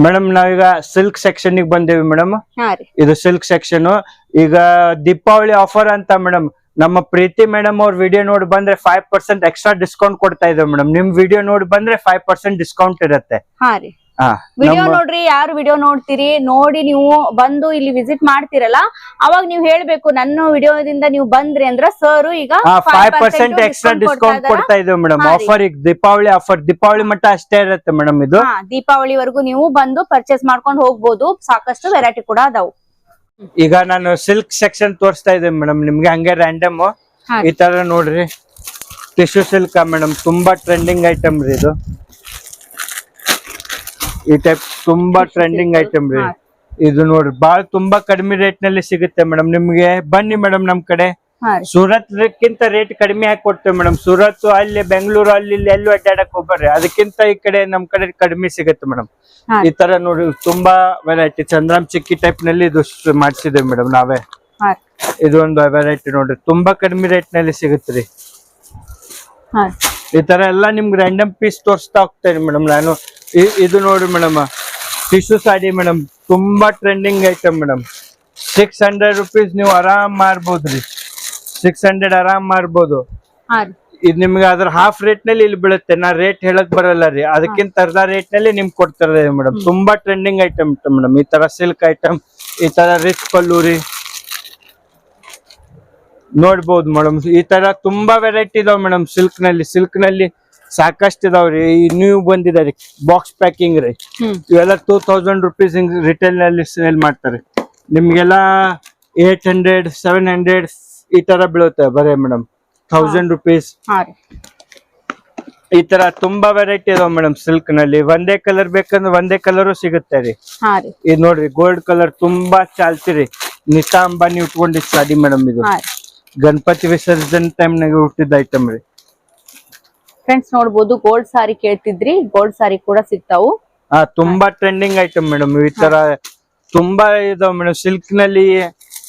ಮೇಡಮ್ ನಾವೀಗ ಸಿಲ್ಕ್ ಸೆಕ್ಷನ್ಗೆ ಬಂದೇವಿ ಮೇಡಮ್. ಇದು ಸಿಲ್ಕ್ ಸೆಕ್ಷನ್ ಈಗ ದೀಪಾವಳಿ ಆಫರ್ ಅಂತ ಮೇಡಮ್ ನಮ್ಮ ಪ್ರೀತಿ ಮೇಡಮ್ ಅವ್ರ ವಿಡಿಯೋ ನೋಡಿ ಬಂದ್ರೆ ಫೈವ್ ಪರ್ಸೆಂಟ್ ಎಕ್ಸ್ಟ್ರಾ ಡಿಸ್ಕೌಂಟ್ ಕೊಡ್ತಾ ಇದ್ದೇವೆ ಮೇಡಮ್. ನಿಮ್ ವಿಡಿಯೋ ನೋಡಿ ಬಂದ್ರೆ ಫೈವ್ ಪರ್ಸೆಂಟ್ ಡಿಸ್ಕೌಂಟ್ ಇರುತ್ತೆ. ವಿಡಿಯೋ ನೋಡ್ರಿ ಯಾರು ವಿಡಿಯೋ ನೋಡ್ತೀರಿ ನೋಡಿ ನೀವು ಬಂದು ಇಲ್ಲಿ ವಿಸಿಟ್ ಮಾಡ್ತಿರಲ್ಲ ಅವಾಗ ನೀವು ಹೇಳ್ಬೇಕು ನನ್ನ ವಿಡಿಯೋದಿಂದ ನೀವು ಬಂದ್ರಿ ಅಂದ್ರ ಸರ್ ಈಗ ಫೈವ್ ಪರ್ಸೆಂಟ್ ಎಕ್ಸ್ಟ್ರಾ ಡಿಸ್ಕೌಂಟ್ ಕೊಡ್ತಾ ಇದ್ದೇವೆ ಮೇಡಮ್ ಆಫರ್ ಈಗ ದೀಪಾವಳಿ ಆಫರ್ ದೀಪಾವಳಿ ಮಟ್ಟ ಅಷ್ಟೇ ಇರುತ್ತೆ ಮೇಡಮ್ ಇದು. ದೀಪಾವಳಿವರೆಗೂ ನೀವು ಬಂದು ಪರ್ಚೇಸ್ ಮಾಡ್ಕೊಂಡು ಹೋಗ್ಬೋದು ಸಾಕಷ್ಟು ವೆರೈಟಿ ಕೂಡ ಅದಾವು. ಈಗ ನಾನು ಸಿಲ್ಕ್ ಸೆಕ್ಷನ್ ತೋರಿಸ್ತಾ ಇದ್ದೇನೆ ಮೇಡಮ್ ನಿಮ್ಗೆ ಹಂಗೆ ರ್ಯಾಂಡಮ್ ಈ ತರ ನೋಡ್ರಿ. ಟಿಶ್ಯೂ ಸಿಲ್ಕ್ ಮೇಡಮ್ ತುಂಬಾ ಟ್ರೆಂಡಿಂಗ್ ಐಟಮ್ ರೀ ಇದು. ಈ ಟೈಪ್ ತುಂಬಾ ಟ್ರೆಂಡಿಂಗ್. ಐಟಮ್ ರೀ. ಇದು ನೋಡ್ರಿ ಬಾಳ ತುಂಬಾ ಕಡಿಮೆ ರೇಟ್ನಲ್ಲಿ ಸಿಗುತ್ತೆ ಮೇಡಮ್ ನಿಮ್ಗೆ ಬನ್ನಿ ಮೇಡಮ್ ನಮ್ ಕಡೆ. ಸೂರತ್ಕಿಂತ ಸೂರತ್ ಕಿಂತ ರೇಟ್ ಕಡಿಮೆ ಹಾಕಿ ಕೊಡ್ತೇವೆ ಮೇಡಮ್ ಸೂರತ್ ಅಲ್ಲಿ ಬೆಂಗಳೂರು ಅಲ್ಲಿ ಇಲ್ಲಿ ಎಲ್ಲೂ ಅಡ್ಡಾಡಕ್ ಹೋಗ್ಬಾರ್ರಿ ಅದಕ್ಕಿಂತ ಈ ಕಡೆ ನಮ್ ಕಡೆ ಕಡಿಮೆ ಸಿಗುತ್ತೆ ಮೇಡಮ್ ಈ ತರ ನೋಡಿ ತುಂಬಾ ವೆರೈಟಿ ಚಂದ್ರಾಮ್ ಚಿಕ್ಕಿ ಟೈಪ್ನಲ್ಲಿ ಇದು ಮಾಡಿಸಿದ್ದೇವೆ ಮೇಡಮ್ ನಾವೇ. ಇದೊಂದು ವೆರೈಟಿ ನೋಡ್ರಿ. ತುಂಬಾ ಕಡಿಮೆ ರೇಟ್ನಲ್ಲಿ ಸಿಗುತ್ತೆ ಈ ತರ ಎಲ್ಲಾ ನಿಮ್ಗೆ ರ್ಯಾಂಡಮ್ ಪೀಸ್ ತೋರಿಸ್ತಾ ಹೋಗ್ತೇನೆ ಮೇಡಮ್ ನಾನು. ಇದು ನೋಡಿ ಮೇಡಮ್. ಟಿಶ್ಯೂ ಸಾಡಿ ಮೇಡಮ್ ತುಂಬಾ trending item madam. Six hundred rupees ನೀವು ಆರಾಮ್ ಮಾರ್ಬೋದ್ರಿ. ಸಿಕ್ಸ್ ಹಂಡ್ರೆಡ್ ಆರಾಮ್ ಮಾರ್ಬೋದು. ಇದು ನಿಮ್ಗೆ ಅದ್ರ ಹಾಫ್ ರೇಟ್ನಲ್ಲಿ ಇಲ್ಲಿ ಬೀಳುತ್ತೆ. ನಾ ರೇಟ್ ಹೇಳಕ್ ಬರಲ್ಲ ರೀ. ಅದಕ್ಕಿಂತ ಅರ್ಧ ರೇಟ್ನಲ್ಲಿ ನಿಮ್ಗೆ ಕೊಡ್ತಾರೆ ಮೇಡಮ್. ತುಂಬಾ ಟ್ರೆಂಡಿಂಗ್ ಐಟಮ್ ಮೇಡಮ್. ಈ ತರ ಸಿಲ್ಕ್ ಐಟಮ್ ಈ ತರ ರಿಚ್ ಪಲ್ಲೂರಿ ನೋಡ್ಬೋದು ಮೇಡಮ್. ಈ ತರ ತುಂಬಾ ವೆರೈಟಿ ಇದಾವೆ ಮೇಡಮ್ ಸಿಲ್ಕ್ನಲ್ಲಿ. ಸಿಲ್ಕ್ನಲ್ಲಿ ಸಾಕಷ್ಟು ಇದಾವ್ರಿ ನೀವು ಬಂದಿದಾರಿ ಬಂದಿದೆ ರೀ. ಬಾಕ್ಸ್ ಪ್ಯಾಕಿಂಗ್ ರೀ. ಇವೆಲ್ಲ ಟೂ ತೌಸಂಡ್ ರುಪೀಸ್ ಹಿಂಗ್ ರಿಟೇಲ್ನಲ್ಲಿ ಸೇಲ್ ಮಾಡ್ತಾರೆ ನಿಮ್ಗೆಲ್ಲ ಏಟ್ ಹಂಡ್ರೆಡ್ ಸೆವೆನ್ ಹಂಡ್ರೆಡ್ ಈ ತರ ಬೀಳುತ್ತೆ ಬರೇ ಮೇಡಮ್ ಥೌಸಂಡ್ ರುಪೀಸ್ ಈ ತರ ತುಂಬಾ ವೆರೈಟಿ ಇದಾವ ಮೇಡಮ್ ಸಿಲ್ಕ್ನಲ್ಲಿ. ಒಂದೇ ಕಲರ್ ಬೇಕಂದ್ರೆ ಒಂದೇ ಕಲರು ಸಿಗುತ್ತೆ ರೀ. ಇದು ನೋಡ್ರಿ ಗೋಲ್ಡ್ ಕಲರ್ ತುಂಬಾ ಚಾಲ್ತಿರಿ ನಿತಾ ಅಂಬಾನಿ ಉಟ್ಕೊಂಡಿದ್ ಸಾಡಿ ಮೇಡಮ್ ಇದು. ಗಣಪತಿ ವಿಸರ್ಜನ್ ಟೈಮ್ ನಾಗ ಹುಟ್ಟಿದ ಐಟಮ್ ರೀ. ಫ್ರೆಂಡ್ಸ್ ನೋಡ್ಬೋದು ಗೋಲ್ಡ್ ಸಾರಿ ಕೇಳ್ತಿದ್ರಿ ಗೋಲ್ಡ್ ಸಾರಿ ಕೂಡ ಸಿಗ್ತಾವು. ತುಂಬಾ ಟ್ರೆಂಡಿಂಗ್ ಐಟಮ್ ಮೇಡಮ್ ಈ ತರ ತುಂಬಾ ಇದಾವ ಮೇಡಮ್ ಸಿಲ್ಕ್ನಲ್ಲಿ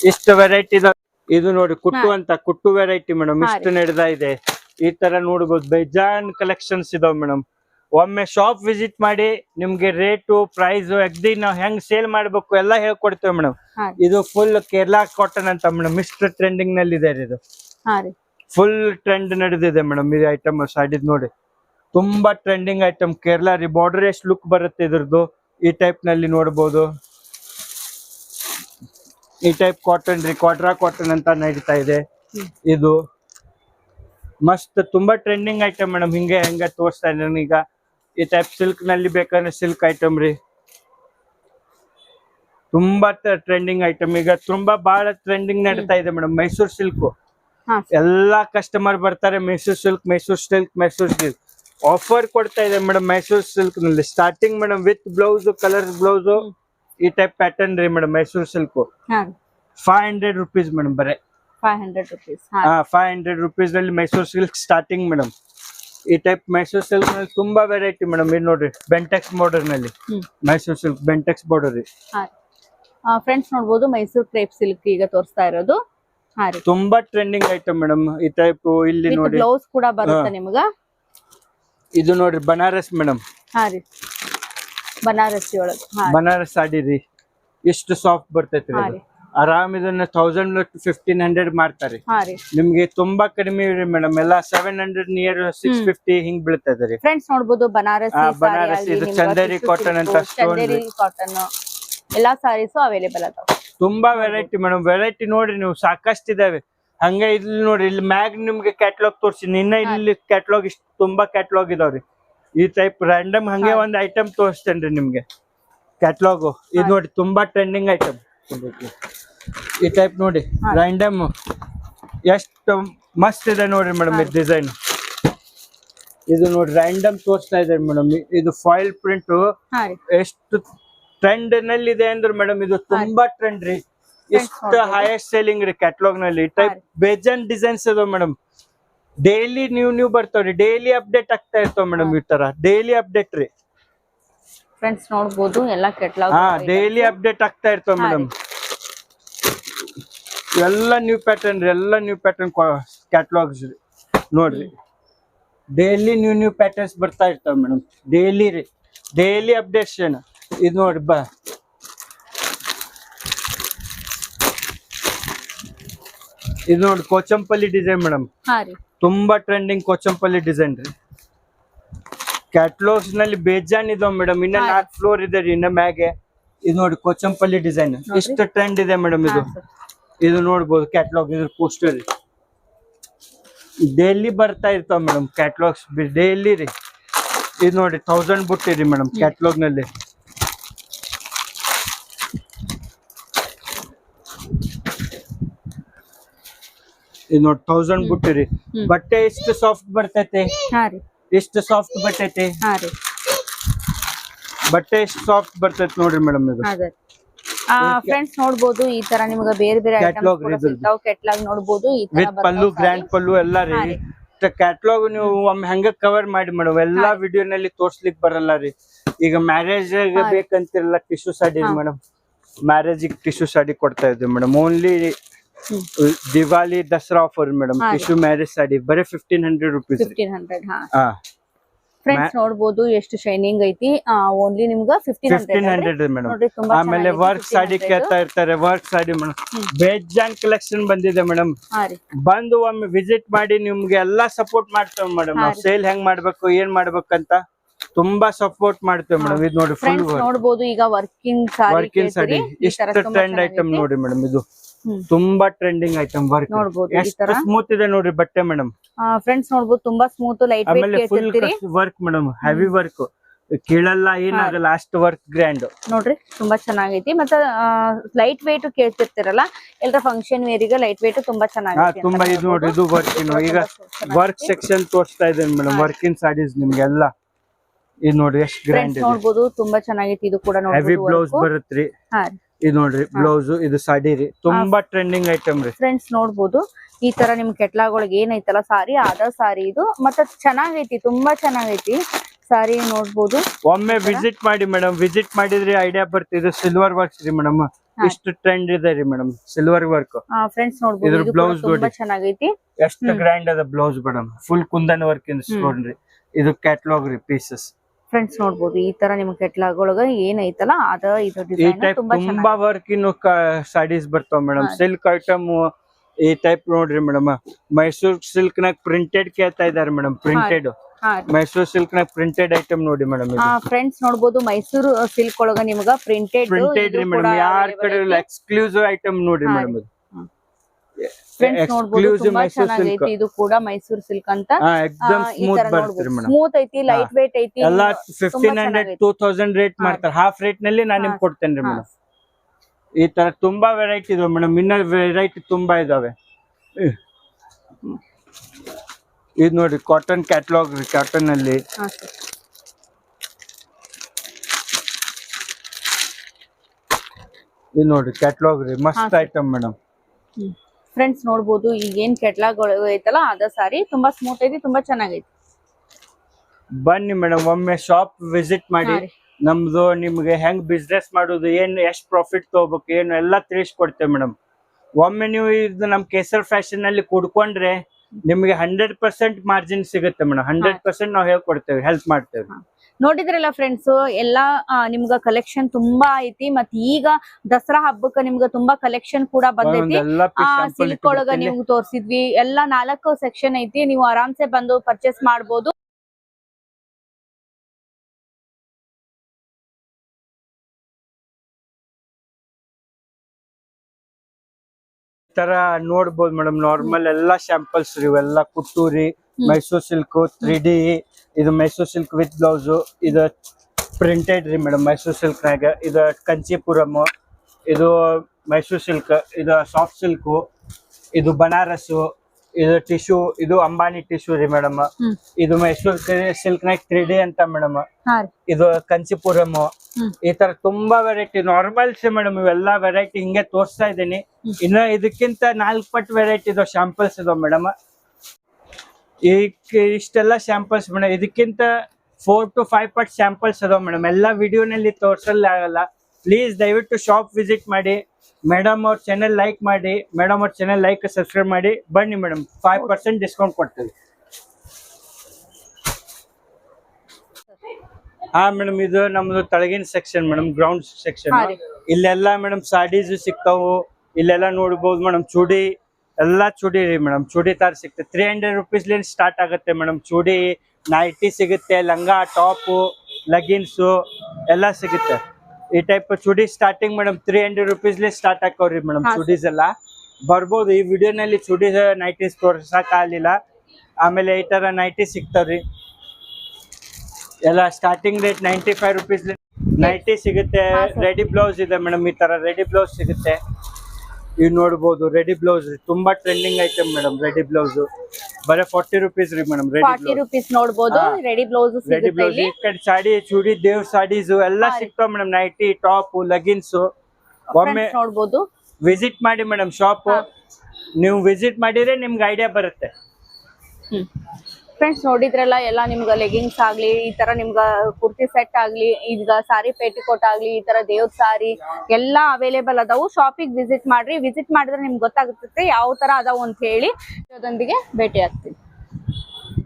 ಇಷ್ಟು ವೆರೈಟಿ ಇದಾವ. ಇದು ನೋಡಿ ಕುಟ್ಟು ಅಂತ ಕುಟ್ಟು ವೆರೈಟಿ ಮೇಡಮ್ ಇಷ್ಟು ನಡೆದಾ ಇದೆ. ಈ ತರ ನೋಡಬಹುದು ಬೇಜಾನ್ ಕಲೆಕ್ಷನ್ಸ್ ಇದಾವ ಮೇಡಮ್ ಒಮ್ಮೆ ಶಾಪ್ ವಿಸಿಟ್ ಮಾಡಿ ನಿಮ್ಗೆ ರೇಟು ಪ್ರೈಸ್ ಅಗ್ದಿ ನಾವ್ ಹೆಂಗ್ ಸೇಲ್ ಮಾಡ್ಬೇಕು ಎಲ್ಲ ಹೇಳ್ಕೊಡ್ತೇವೆ ಮೇಡಮ್ ಇದು ಫುಲ್ ಕೇರಳ ಕಾಟನ್ ಅಂತ ಮೇಡಮ್ ಇಷ್ಟು ಟ್ರೆಂಡಿಂಗ್ನಲ್ಲಿ ಇದೆ. ರೀ. ಇದು ಫುಲ್ ಟ್ರೆಂಡ್ ನಡೆದಿದೆ ಮೇಡಮ್ ಈ ಐಟಮ್ ಸಾಡಿದ್ ನೋಡಿ. ತುಂಬಾ ಟ್ರೆಂಡಿಂಗ್ ಐಟಮ್ ಕೇರಳ ರೀ ಬಾರ್ಡರ್ ಎಷ್ಟು ಲುಕ್ ಬರುತ್ತೆ ಇದ್ರದ್ದು. ಈ ಟೈಪ್ನಲ್ಲಿ ನೋಡಬಹುದು ಈ ಟೈಪ್ ಕಾಟನ್ ರೀ ಕ್ವಾಡ್ರಾ ಕಾಟನ್ ಅಂತ ನಡೀತಾ ಇದೆ. ಇದು ಮಸ್ತ್ ತುಂಬಾ ಟ್ರೆಂಡಿಂಗ್ ಐಟಮ್ ಮೇಡಮ್ ಹಿಂಗೆ ಹೆಂಗೆ ತೋರಿಸ್ತಾ ಇದ್ದೀನಿ ಈಗ. ಈ ಟೈಪ್ ಸಿಲ್ಕ್ನಲ್ಲಿ ಬೇಕಂದ್ರೆ ಸಿಲ್ಕ್ ಐಟಮ್ ರೀ. ತುಂಬಾ ಟ್ರೆಂಡಿಂಗ್ ಐಟಮ್ ಈಗ ತುಂಬಾ ಬಹಳ ಟ್ರೆಂಡಿಂಗ್ ನಡೀತಾ ಇದೆ ಮೇಡಮ್ ಮೈಸೂರ್ ಸಿಲ್ಕ್ ಎಲ್ಲಾ ಕಸ್ಟಮರ್ ಬರ್ತಾರೆ Mysore silk Mysore silk Mysore silk offer ಕೊಡ್ತಾ ಇದೆ ಮೇಡಮ್ ಮೈಸೂರ್ ಸಿಲ್ಕ್ನಲ್ಲಿ. Starting madam with blouse colour blouse ಈ ಟೈಪ್ ಪ್ಯಾಟರ್ನ್ ರೀ madam Mysore silk five hundred rupees madam ಬರೇ. Five hundred rupees five hundred ರುಪೀಸ್ನಲ್ಲಿ Mysore silk starting madam ಈ type Mysore ಸಿಲ್ಕ್ನಲ್ಲಿ ತುಂಬಾ variety madam ಇದು ನೋಡ್ರಿ Bentex ಬಾರ್ಡರ್ನಲ್ಲಿ. Mysore silk Bentex border friends ನೋಡ್ಬೋದು Mysore crepe silk ಈಗ ತೋರಿಸ್ತಾ ಇರೋದು. ತುಂಬಾ ಟ್ರೆಂಡಿಂಗ್ ಐಟಮ್ ಮೇಡಮ್ ಈ ಟೈಪ್ ಇಲ್ಲಿ ನೋಡಿ. ಬ್ಲೌಸ್ ಕೂಡ ಬರುತ್ತೆ. ನಿಮ್ಗ? ಇದು ನೋಡ್ರಿ ಬನಾರಸ್ ಮೇಡಮ್ ಹಾ ರೀ. ಬನಾರಸಿ ಒಳಗೆ ಬನಾರಸ್ ಸಾಡಿ ರೀ. ಎಷ್ಟು ಸಾಫ್ಟ್ ಬರ್ತೈತಿ ಆರಾಮ್ ಇದನ್ನ ತೌಸಂಡ್ ಫಿಫ್ಟೀನ್ ಹಂಡ್ರೆಡ್ ಮಾಡ್ತಾರೆ ನಿಮ್ಗೆ ತುಂಬಾ ಕಡಿಮೆ ರೀ ಮೇಡಮ್ ಎಲ್ಲ seven hundred near six fifty ಹಿಂಗ್ ಬೀಳ್ತದೆ ರೀ. ಫ್ರೆಂಡ್ಸ್ ನೋಡಬಹುದು ಬನಾರಸ್ ಬನಾರಸ್ ಇದು ಚಂದೇರಿ ಕಾಟನ್ ಅಂತ ಕಾಟನ್ ಎಲ್ಲಾ ಸಾರೀಸು ಅವೈಲೇಬಲ್ ಅದಾವ. ತುಂಬಾ ವೆರೈಟಿ ಮೇಡಮ್ ವೆರೈಟಿ ನೋಡ್ರಿ ನೀವು ಸಾಕಷ್ಟು ಇದಾವೆ ಹಂಗೆ ಇಲ್ಲಿ ನೋಡ್ರಿ ಇಲ್ಲಿ ಮ್ಯಾಗ್ ನಿಮ್ಗೆ ಕ್ಯಾಟ್ಲಾಗ್ ತೋರ್ಸಿನಿ. ಇನ್ನ ಇಲ್ಲಿ ಕ್ಯಾಟ್ಲಾಗ್ ಇಷ್ಟು ತುಂಬಾ ಕ್ಯಾಟ್ಲಾಗ್ ಇದಾವ್ರಿ. ಈ ಟೈಪ್ ರ್ಯಾಂಡಮ್ ಹಂಗೆ ಒಂದ್ ಐಟಮ್ ತೋರಿಸ್ತೇನ್ರಿ ನಿಮ್ಗೆ. ಕ್ಯಾಟ್ಲಾಗು ಇದು ನೋಡಿ ತುಂಬಾ ಟ್ರೆಂಡಿಂಗ್ ಐಟಮ್ ಈ ಟೈಪ್ ನೋಡಿ. ರ್ಯಾಂಡಮ್ ಎಷ್ಟು ಮಸ್ತ್ ಇದೆ ನೋಡ್ರಿ ಮೇಡಮ್ ಇದು ಡಿಸೈನ್ ಇದು ನೋಡಿ ರ್ಯಾಂಡಮ್ ತೋರಿಸ್ತಾ ಇದೆ ಮೇಡಮ್ ಇದು ಫಾಯಿಲ್ ಪ್ರಿಂಟ್ ಎಷ್ಟು ಟ್ರೆಂಡ್ನಲ್ಲಿ ಇದೆ ಅಂದ್ರೆ ಮೇಡಮ್ ಇದು ತುಂಬಾ ಟ್ರೆಂಡ್ ರೀ. ಇಷ್ಟ ಹೈಯೆಸ್ಟ್ ಸೇಲಿಂಗ್ ರೀ ಕ್ಯಾಟ್ಲಾಗ್ನಲ್ಲಿ. ಟೈಪ್ ಬೇಜನ್ ಡಿಸೈನ್ಸ್ ಅದಾವ ಮೇಡಮ್ ಡೈಲಿ ನ್ಯೂ ನ್ಯೂ ಬರ್ತಾವ್ರಿ ಡೈಲಿ ಅಪ್ಡೇಟ್ ಆಗ್ತಾ ಇರ್ತಾವ ಮೇಡಮ್ ಈ ತರ. ಡೈಲಿ ಅಪ್ಡೇಟ್ ರೀ. ಫ್ರೆಂಡ್ಸ್ ನೋಡಬಹುದು ಎಲ್ಲಾ ಕೆಟ್ಲಾಗ್ ಹಾ ಡೈಲಿ ಅಪ್ಡೇಟ್ ಆಗ್ತಾ ಇರ್ತಾವ ಮೇಡಮ್ ಎಲ್ಲ ನ್ಯೂ ಪ್ಯಾಟರ್ನ್ ರೀ ಎಲ್ಲ ನ್ಯೂ ಪ್ಯಾಟರ್ನ್ ಕ್ಯಾಟ್ಲಾಗ್ಸ್ ರೀ. ನೋಡ್ರಿ. ಡೈಲಿ ನ್ಯೂ ನ್ಯೂ ಪ್ಯಾಟರ್ನ್ಸ್ ಬರ್ತಾ ಇರ್ತಾವ ಮೇಡಮ್ ಡೈಲಿ ರೀ. ಡೈಲಿ ಅಪ್ಡೇಷನ್ ಇದು ನೋಡಿ ಬ. ಇದು ನೋಡಿ ಕೋಚಂಪಲ್ಲಿ ಡಿಸೈನ್ ಮೇಡಮ್. ತುಂಬಾ ಟ್ರೆಂಡಿಂಗ್ ಕೋಚಂಪಲ್ಲಿ ಡಿಸೈನ್ ರೀ. ಕ್ಯಾಟ್ಲಾಗ್ಸ್ನಲ್ಲಿ ಬೇಜಾನ್ ಇದಾವ ಮೇಡಮ್. ಇನ್ನ ನಾಲ್ಕ್ ಫ್ಲೋರ್ ಇದೆ ರೀ ಇನ್ನ ಮ್ಯಾಗೆ. ಇದು ನೋಡಿ ಕೋಚಂಪಲ್ಲಿ ಡಿಸೈನ್ ಇಷ್ಟು ಟ್ರೆಂಡ್ ಇದೆ ಮೇಡಮ್ ಇದು. ಇದು ನೋಡ್ಬೋದು ಕ್ಯಾಟ್ಲಾಗ್ ಇದ್ರ ಪೋಸ್ಟರ್ ಡೈಲಿ ಬರ್ತಾ ಇರ್ತಾವ ಮೇಡಮ್ ಕ್ಯಾಟ್ಲಾಗ್ಸ್ ಡೈಲಿ ರೀ. ಇದು ನೋಡಿ ತೌಸಂಡ್ ಬುಟ್ಟಿರಿ ಮೇಡಮ್ ಕ್ಯಾಟ್ಲಾಗ್ನಲ್ಲಿ. ಇದು ನೋಡಿ ತೌಸಂಡ್. ಬಟ್ಟೆ ಎಷ್ಟು ಸಾಫ್ಟ್ ಬರ್ತೈತೆ? ಎಷ್ಟು ಸಾಫ್ಟ್ ಬರ್ತೈತೆ? ಹಾ ಬಟ್ಟೆ ಎಷ್ಟು ಸಾಫ್ಟ್ ಬರ್ತೈತೆ ನೋಡ್ರಿ ಮೇಡಮ್ ಇದು. ಫ್ರೆಂಡ್ಸ್ ನೋಡ್ಬೋದು ಈ ತರ ನಿಮಗೆ ಬೇರೆ ಬೇರೆ ಕ್ಯಾಟ್ಲಾಗ್ ಕ್ಯಾಟ್ಲಾಗ್ ತರ ವಿತ್ ಪಲ್ಲು ಗ್ರ್ಯಾಂಡ್ ಪಲ್ಲು ಎಲ್ಲ ರೀ. ಕ್ಯಾಟ್ಲಾಗ್ ನೀವು ಒಮ್ಮೆ ಹೆಂಗ ಕವರ್ ಮಾಡಿ ಮೇಡಮ್ ಎಲ್ಲಾ ವಿಡಿಯೋನಲ್ಲಿ ತೋರ್ಸ್ಲಿಕ್ ಬರಲ್ಲ ರೀ. ಈಗ marriage. ಬೇಕಂತಿರಲ್ಲ tissue sari. Madam marriage tissue sari ಕೊಡ್ತಾ ಇದ್ದೀವಿ madam only. Diwali Dasara offer madam. Tissue marriage sari ಬರೀ fifteen hundred rupees fifteen hundred ಹಾ. ಹಾ. ಫ್ರೆಂಡ್ಸ್ ನೋಡಬಹುದು ಎಷ್ಟು ಶೈನಿಂಗ್ ಐತಿ. ಓನ್ಲಿ ನಿಮ್ಗೆ ಫಿಫ್ಟೀನ್ ಹಂಡ್ರೆಡ್ ಮೇಡಮ್ ಆಮೇಲೆ ವರ್ಕ್ ಸಾಡಿ ಕೇಳ್ತಾ ಇರ್ತಾರೆ ವರ್ಕ್ ಸಾಡಿ ಮೇಡಮ್ ಬೇಜಾನ್ ಕಲೆಕ್ಷನ್ ಬಂದಿದೆ ಮೇಡಮ್ ಬಂದು ಒಮ್ಮೆ ವಿಸಿಟ್ ಮಾಡಿ ನಿಮ್ಗೆ ಎಲ್ಲಾ ಸಪೋರ್ಟ್ ಮಾಡ್ತೇವೆ ಮೇಡಮ್ ನಾವು. ಸೇಲ್ ಹೆಂಗ್ ಮಾಡ್ಬೇಕು ಏನ್ ಮಾಡ್ಬೇಕಂತ ತುಂಬಾ ಸಪೋರ್ಟ್ ಮಾಡ್ತೇವೆ ಮೇಡಮ್ ಇದು ನೋಡಿ ಫುಲ್ ಫ್ರೆಂಡ್ಸ್ ನೋಡ್ಬೋದು ಈಗ ವರ್ಕಿಂಗ್ ವರ್ಕಿಂಗ್ ಸಾಡಿ ಎಷ್ಟು ಟ್ರೆಂಡ್ ಐಟಮ್ ನೋಡಿ ಮೇಡಮ್ ಇದು. ತುಂಬಾ ಟ್ರೆಂಡಿಂಗ್ ಐಟಮ್ ವರ್ಕ್ ನೋಡಬಹುದು ಎಷ್ಟು ಸ್ಮೂತ್ ಇದೆ ನೋಡ್ರಿ ಬಟ್ಟೆ ಮೇಡಮ್ ಫ್ರೆಂಡ್ಸ್ ನೋಡಬಹುದು ತುಂಬಾ ಸ್ಮೂತ್ ಲೈಟ್ ಆಮೇಲೆ full work madam heavy work ಕೀಳಲ್ಲ ಏನಾಗಲ್ಲ ಅಷ್ಟು ವರ್ಕ್ ಗ್ರ್ಯಾಂಡ್ ನೋಡ್ರಿ ತುಂಬಾ ಚೆನ್ನಾಗೈತಿ. ಮತ್ತೆ ಲೈಟ್ ವೇಟ್ ಕೇಳ್ತಿರ್ತಿರಲ್ಲ ಎಲ್ಲರ ಫಂಕ್ಷನ್ ವೇರಿಗೆ ಲೈಟ್ ವೇಟ್ ತುಂಬಾ ಚೆನ್ನಾಗಿ ತುಂಬಾ ಇದು ನೋಡ್ರಿ ಇದು ವರ್ಕ್ ಈಗ ವರ್ಕ್ ಸೆಕ್ಷನ್ ತೋರಿಸ್ತಾ ಇದ್ದೇನೆ ಮೇಡಮ್ ವರ್ಕಿಂಗ್ ಸಾರೀಸ್ ನಿಮ್ಗೆಲ್ಲ. ಇದು ನೋಡ್ರಿ ಎಷ್ಟು ಗ್ರ್ಯಾಂಡ್ ನೋಡ್ಬೋದು ತುಂಬಾ ಚೆನ್ನಾಗೈತಿ ಇದು ಕೂಡ ಹೆವಿ ನೋಡ್ಬೋದು ಬ್ಲೌಸ್ ಬರುತ್ತ್ರಿ ಹಾ. ಇದು ನೋಡ್ರಿ ಬ್ಲೌಸ್ ಇದು ಸಾಡಿ ರೀ. ತುಂಬಾ ಟ್ರೆಂಡಿಂಗ್ ಐಟಮ್ ರೀ. ಫ್ರೆಂಡ್ಸ್ ನೋಡ್ಬೋದು ಈ ತರ ನಿಮ್ ಕೆಟ್ಲಾಗೊಳಗೆ ಏನೈತಲ್ಲ ಸಾರಿ ಆದ ಸಾರಿ ಇದು. ಮತ್ತೆ ಚೆನ್ನಾಗೈತಿ ತುಂಬಾ ಚೆನ್ನಾಗೈತಿ. ಸಾರಿ ನೋಡ್ಬೋದು. ಒಮ್ಮೆ ವಿಸಿಟ್ ಮಾಡಿ ಮೇಡಮ್ ವಿಸಿಟ್ ಮಾಡಿದ್ರೆ ಐಡಿಯಾ ಬರ್ತಿದೆ ಸಿಲ್ವರ್ ವರ್ಕ್ಸ್ ರೀ ಮೇಡಮ್ ಇಷ್ಟು ಟ್ರೆಂಡ್ ಇದೆ ರೀ ಮೇಡಮ್ ಸಿಲ್ವರ್ ವರ್ಕ್ ಫ್ರೆಂಡ್ಸ್ ನೋಡ್ಬೋದು ಬ್ಲೌಸ್ ತುಂಬಾ. ಚೆನ್ನಾಗೈತಿ. ಎಷ್ಟು ಗ್ರ್ಯಾಂಡ್ ಅದ blouse madam full kundan work ನೋಡ್ರಿ. ಇದು ಕ್ಯಾಟ್ಲಾಗ್ ರೀ ಪೀಸಸ್ ಫ್ರೆಂಡ್ಸ್ ನೋಡ್ಬೋದು. ಈ ತರ ನಿಮ್ ಕೆಟ್ಲಾಗ್ ಒಳಗ ಏನೈತಲ್ಲ ಅದ ಇದು ಡಿಸೈನ್ ತುಂಬಾ ತುಂಬಾ ವರ್ಕ್ ಇನ್ನು ಸಾಡೀಸ್ ಬರ್ತಾವ ಮೇಡಮ್ ಸಿಲ್ಕ್ ಐಟಮ್ ಈ ಟೈಪ್ ನೋಡ್ರಿ ಮೇಡಮ್ ಮೈಸೂರ್ ಸಿಲ್ಕ್ ನಾಗ ಪ್ರಿಂಟೆಡ್ ಕೇಳ್ತಾ ಇದಾರೆ ಮೇಡಮ್ ಪ್ರಿಂಟೆಡ್ ಮೈಸೂರ್ ಸಿಲ್ಕ್ ನಾಗ ಪ್ರಿಂಟೆಡ್ ಐಟಮ್ ನೋಡಿ ಮೇಡಮ್ ಫ್ರೆಂಡ್ಸ್ ನೋಡ್ಬೋದು ಮೈಸೂರು ಸಿಲ್ಕ್ ಒಳಗ ನಿಮ್ಗ ಪ್ರಿಂಟೆಡ್ ಪ್ರಿಂಟೆಡ್ ರೀ ಮೇಡಮ್ ಯಾರ ಕಡೆ ಎಕ್ಸ್ಕ್ಲೂಸಿವ್ ಐಟಮ್ ನೋಡಿ ಮೇಡಮ್ ಫ್ರೆಂಡ್ಸ್ ನೋಡ್ಬೋದು ಎಕ್ಸ್ಕ್ಲೂಸಿವ್ ತುಂಬಾ ಮೈಸೂರ್ ಸಿಲ್ಕ್ ಚೆನ್ನಾಗೈತಿ ಇದು ಕೂಡ ಮೈಸೂರ್ ಸಿಲ್ಕ್ ಅಂತ. ಸ್ಮೂತ್ ಐತಿ ಲೈಟ್ ವೇಟ್ ಐತಿ ಎಲ್ಲ fifteen hundred. Two thousand rate ಮಾಡ್ತಾರೆ. ಹಾಫ್ ರೇಟ್ನಲ್ಲಿ ನಾನು ನಿಮ್ಗೆ. ಕೊಡ್ತೇನೆ ಮೇಡಮ್. ಈ ತರ ತುಂಬಾ ವೆರೈಟಿ ಇದಾವೆ ಮೇಡಮ್. ಇನ್ನ ವೆರೈಟಿ ತುಂಬಾ ಇದಾವೆ. ಇದು ನೋಡಿ ಕಾಟನ್ ಕ್ಯಾಟ್ಲಾಗ್ ರೀ ಕಾಟನ್ ಅಲ್ಲಿ. ಇದು ನೋಡಿ ಕ್ಯಾಟ್ಲಾಗ್ ರೀ. ಮಸ್ತ್ ಐಟಮ್ ಮೇಡಮ್. ಫ್ರೆಂಡ್ಸ್ ನೋಡ್ಬೋದು ಈಗ ಏನ್ ಕೆಟ್ಲಾಗ್ ಐತಲ್ಲ ಅದ ಸಾರಿ ತುಂಬಾ ಸ್ಮೂತ್ ಐತಿ ತುಂಬಾ ಚೆನ್ನಾಗೈತಿ. ಬನ್ನಿ ಮೇಡಮ್ ಒಮ್ಮೆ ಶಾಪ್ ವಿಸಿಟ್ ಮಾಡಿ. ನಮ್ದು ನಿಮ್ಗೆ ಹೆಂಗ್ ಬಿಸ್ನೆಸ್ ಮಾಡೋದು ಏನ್ ಎಷ್ಟ್ ಪ್ರಾಫಿಟ್ ತಗೋಬೇಕು ಏನು ಎಲ್ಲ ತಿಳಿಸ್ಕೊಡ್ತೇವೆ ಮೇಡಮ್ ಒಮ್ಮೆ ನೀವು ಇದು ನಮ್ ಕೇಸರ್ ಫ್ಯಾಷನ್ ಅಲ್ಲಿ ಕುಡ್ಕೊಂಡ್ರೆ ನಿಮ್ಗೆ ಹಂಡ್ರೆಡ್ ಪರ್ಸೆಂಟ್ ಮಾರ್ಜಿನ್ ಸಿಗುತ್ತೆ ಮೇಡಮ್ ಹಂಡ್ರೆಡ್ ಪರ್ಸೆಂಟ್ ನಾವು ಹೇಳ್ಕೊಡ್ತೇವೆ ಹೆಲ್ಪ್ ಮಾಡ್ತೇವೆ. ನೋಡಿದ್ರಲ್ಲ ಫ್ರೆಂಡ್ಸ್ ಎಲ್ಲಾ ನಿಮ್ಗ ಕಲೆಕ್ಷನ್ ತುಂಬಾ ಐತಿ ಮತ್ ಈಗ ದಸರಾ ಹಬ್ಬಕ್ಕ ನಿಮ್ಗ ತುಂಬಾ ಕಲೆಕ್ಷನ್ ಕೂಡ ಬಂದೈತಿ. ಸಿಲ್ಕ್ ಒಳಗ ನಿಮ್ಗೆ ನೀವು ತೋರ್ಸಿದ್ವಿ. ಎಲ್ಲಾ ನಾಲ್ಕು ಸೆಕ್ಷನ್ ಐತಿ ನೀವು ಆರಾಮ್ಸೆ ಬಂದು ಪರ್ಚೇಸ್ ಮಾಡ್ಬೋದು. ತರ ನೋಡ್ಬೋದು ಮೇಡಮ್ ನಾರ್ಮಲ್ ಎಲ್ಲಾ ಶಾಂಪಲ್ಸ್ ರೀ ಇವೆಲ್ಲ ಕುತ್ತೂರಿ ಮೈಸೂರ್ ಸಿಲ್ಕ್ ತ್ರೀ ಡಿ ಇದು ಮೈಸೂರ್ ಸಿಲ್ಕ್ ವಿತ್ ಬ್ಲೌಸ್ ಇದು ಪ್ರಿಂಟೆಡ್ ರೀ ಮೇಡಮ್ ಮೈಸೂರ್ ಸಿಲ್ಕ್ನಾಗ ಇದು ಕಂಚಿಪುರಮ್ ಇದು ಮೈಸೂರ್ ಸಿಲ್ಕ್ ಇದು ಸಾಫ್ಟ್ ಸಿಲ್ಕು ಇದು ಬನಾರಸ್ಸು ಇದು ಟಿಶ್ಯೂ ಇದು ಅಂಬಾನಿ ಟಿಶ್ಯೂ ರೀ ಮೇಡಮ್ ಇದು ಮೈಸೂರ್ ಸಿಲ್ಕ್ ನಾಗ ತ್ರೀ ಡಿ ಅಂತ ಮೇಡಮ್ ಇದು ಕಂಚಿಪುರಮ್ ಈ ತರ ತುಂಬಾ ವೆರೈಟಿ ನಾರ್ಮಲ್ಸ್ ಮೇಡಮ್ ಇವೆಲ್ಲಾ ವೆರೈಟಿ ಹಿಂಗೆ ತೋರಿಸ್ತಾ ಇದ್ದೀನಿ. ಇನ್ನ ಇದಕ್ಕಿಂತ ನಾಲ್ಕು ಪಟ್ಟು ವೆರೈಟಿ ಇದಾವ ಶಾಂಪಲ್ಸ್ ಇದಾವ ಮೇಡಮ್ ಈಗ ಇಷ್ಟೆಲ್ಲ ಸ್ಯಾಂಪಲ್ಸ್ ಮೇಡಮ್ ಇದಕ್ಕಿಂತ ಫೋರ್ ಟು ಫೈವ್ ಪಟ್ ಸ್ಯಾಂಪಲ್ಸ್ ಅದಾವ ಮೇಡಮ್ ಎಲ್ಲ ವಿಡಿಯೋನಲ್ಲಿ ತೋರ್ಸಲ್ಲ ಆಗಲ್ಲ ಪ್ಲೀಸ್ ದಯವಿಟ್ಟು ಶಾಪ್ ವಿಸಿಟ್ ಮಾಡಿ. ಮೇಡಮ್ ಅವ್ರ ಚಾನೆಲ್ ಲೈಕ್ ಮಾಡಿ. ಮೇಡಮ್ ಅವ್ರ ಚಾನೆಲ್ ಲೈಕ್ ಸಬ್ಸ್ಕ್ರೈಬ್ ಮಾಡಿ. ಬನ್ನಿ ಮೇಡಮ್ ಫೈವ್ ಪರ್ಸೆಂಟ್ ಡಿಸ್ಕೌಂಟ್ ಕೊಡ್ತೀವಿ. ಹಾ ಮೇಡಮ್ ಇದು ನಮ್ದು ತಳಗಿನ ಸೆಕ್ಷನ್ ಮೇಡಮ್ ಗ್ರೌಂಡ್ ಸೆಕ್ಷನ್. ಇಲ್ಲೆಲ್ಲ ಮೇಡಮ್ ಸಾಡೀಸ್ ಸಿಗ್ತಾವು. ಇಲ್ಲೆಲ್ಲ ನೋಡ್ಬೋದು ಮೇಡಮ್ ಚೂಡಿ ಎಲ್ಲಾ ಚೂಡಿ ರೀ ಮೇಡಮ್ ಚೂಡಿ ತಾರ್ ಸಿಗ್ತದೆ. ತ್ರೀ ಹಂಡ್ರೆಡ್ ರುಪೀಸ್ಲಿಂದ ಸ್ಟಾರ್ಟ್ ಆಗುತ್ತೆ ಮೇಡಮ್. ಚೂಡಿ ನೈಟಿ ಸಿಗುತ್ತೆ ಲಂಗ ಟಾಪು ಲಗಿನ್ಸು ಎಲ್ಲ ಸಿಗುತ್ತೆ. ಈ type chudi starting madam three hundred ರುಪೀಸ್ಲಿ start ಹಾಕೋರಿ ಮೇಡಮ್. ಚೂಡೀಸ್ ಎಲ್ಲ. ಬರ್ಬೋದು. ಈ ವಿಡಿಯೋನಲ್ಲಿ ಚೂಡಿ ನೈಟೀಸ್ ತೋರ್ಸಕ್ ಆಗಲಿಲ್ಲ. ಆಮೇಲೆ ಈ ತರ ನೈಟಿ ಸಿಗ್ತಾವ್ರಿ. ಎಲ್ಲ starting rate ninety five rupees nighty ಸಿಗುತ್ತೆ. ರೆಡಿ ಬ್ಲೌಸ್ ಇದೆ ಮೇಡಮ್ ಈ ತರ ರೆಡಿ ಬ್ಲೌಸ್ ಸಿಗುತ್ತೆ. ಇವ್ ನೋಡ್ಬೋದು ರೆಡಿ ಬ್ಲೌಸ್ ತುಂಬಾ trending item madam ready blouse ಬರೀ ಫಾರ್ಟಿ ರುಪೀಸ್ ರೀ ಮೇಡಮ್ ರೆಡಿ ಫಾರ್ಟಿ ರುಪೀಸ್ ನೋಡ್ಬೋದು ಹಾ. ರೆಡಿ ಬ್ಲೌಸ್ ರೆಡಿ ಬ್ಲೌಸ್ ಈ ಕಡೆ ಸಾಡಿ ಚೂಡಿ ದೇವ್ ಸಾಡೀಸ್ ಎಲ್ಲ. ಸಿಗ್ತಾವ ಮೇಡಮ್ ನೈಟಿ ಟಾಪ್ ಲಗಿನ್ಸ್ ಒಮ್ಮೆ ನೋಡಬಹುದು ನೋಡ್ಬೋದು. ವಿಸಿಟ್ ಮಾಡಿ ಮೇಡಮ್ ಶಾಪ್ ನೀವು ವಿಸಿಟ್ ಮಾಡಿದ್ರೆ ನಿಮ್ಗೆ ಐಡಿಯಾ ಬರುತ್ತೆ. ಫ್ರೆಂಡ್ಸ್ ನೋಡಿದ್ರಲ್ಲ, ಎಲ್ಲ ನಿಮ್ಗೆ ಲೆಗಿಂಗ್ಸ್ ಆಗ್ಲಿ, ಈ ತರ ನಿಮ್ಗೆ ಕುರ್ತಿ ಸೆಟ್ ಆಗ್ಲಿ, ಈಗ ಸಾರಿ ಪೇಟಿಕೋಟ್ ಆಗ್ಲಿ, ಈ ತರ ದೇವ್ರ ಸಾರಿ ಎಲ್ಲಾ ಅವೈಲೇಬಲ್ ಅದಾವು. ಶಾಪಿಗೆ ವಿಸಿಟ್ ಮಾಡ್ರಿ. ವಿಸಿಟ್ ಮಾಡಿದ್ರೆ ನಿಮ್ಗೆ ಗೊತ್ತಾಗುತ್ತೆ ಯಾವ ತರ ಅದಾವು ಅಂತ ಹೇಳಿ. ಅದೊಂದಿಗೆ ಭೇಟಿ ಆಗ್ತೀನಿ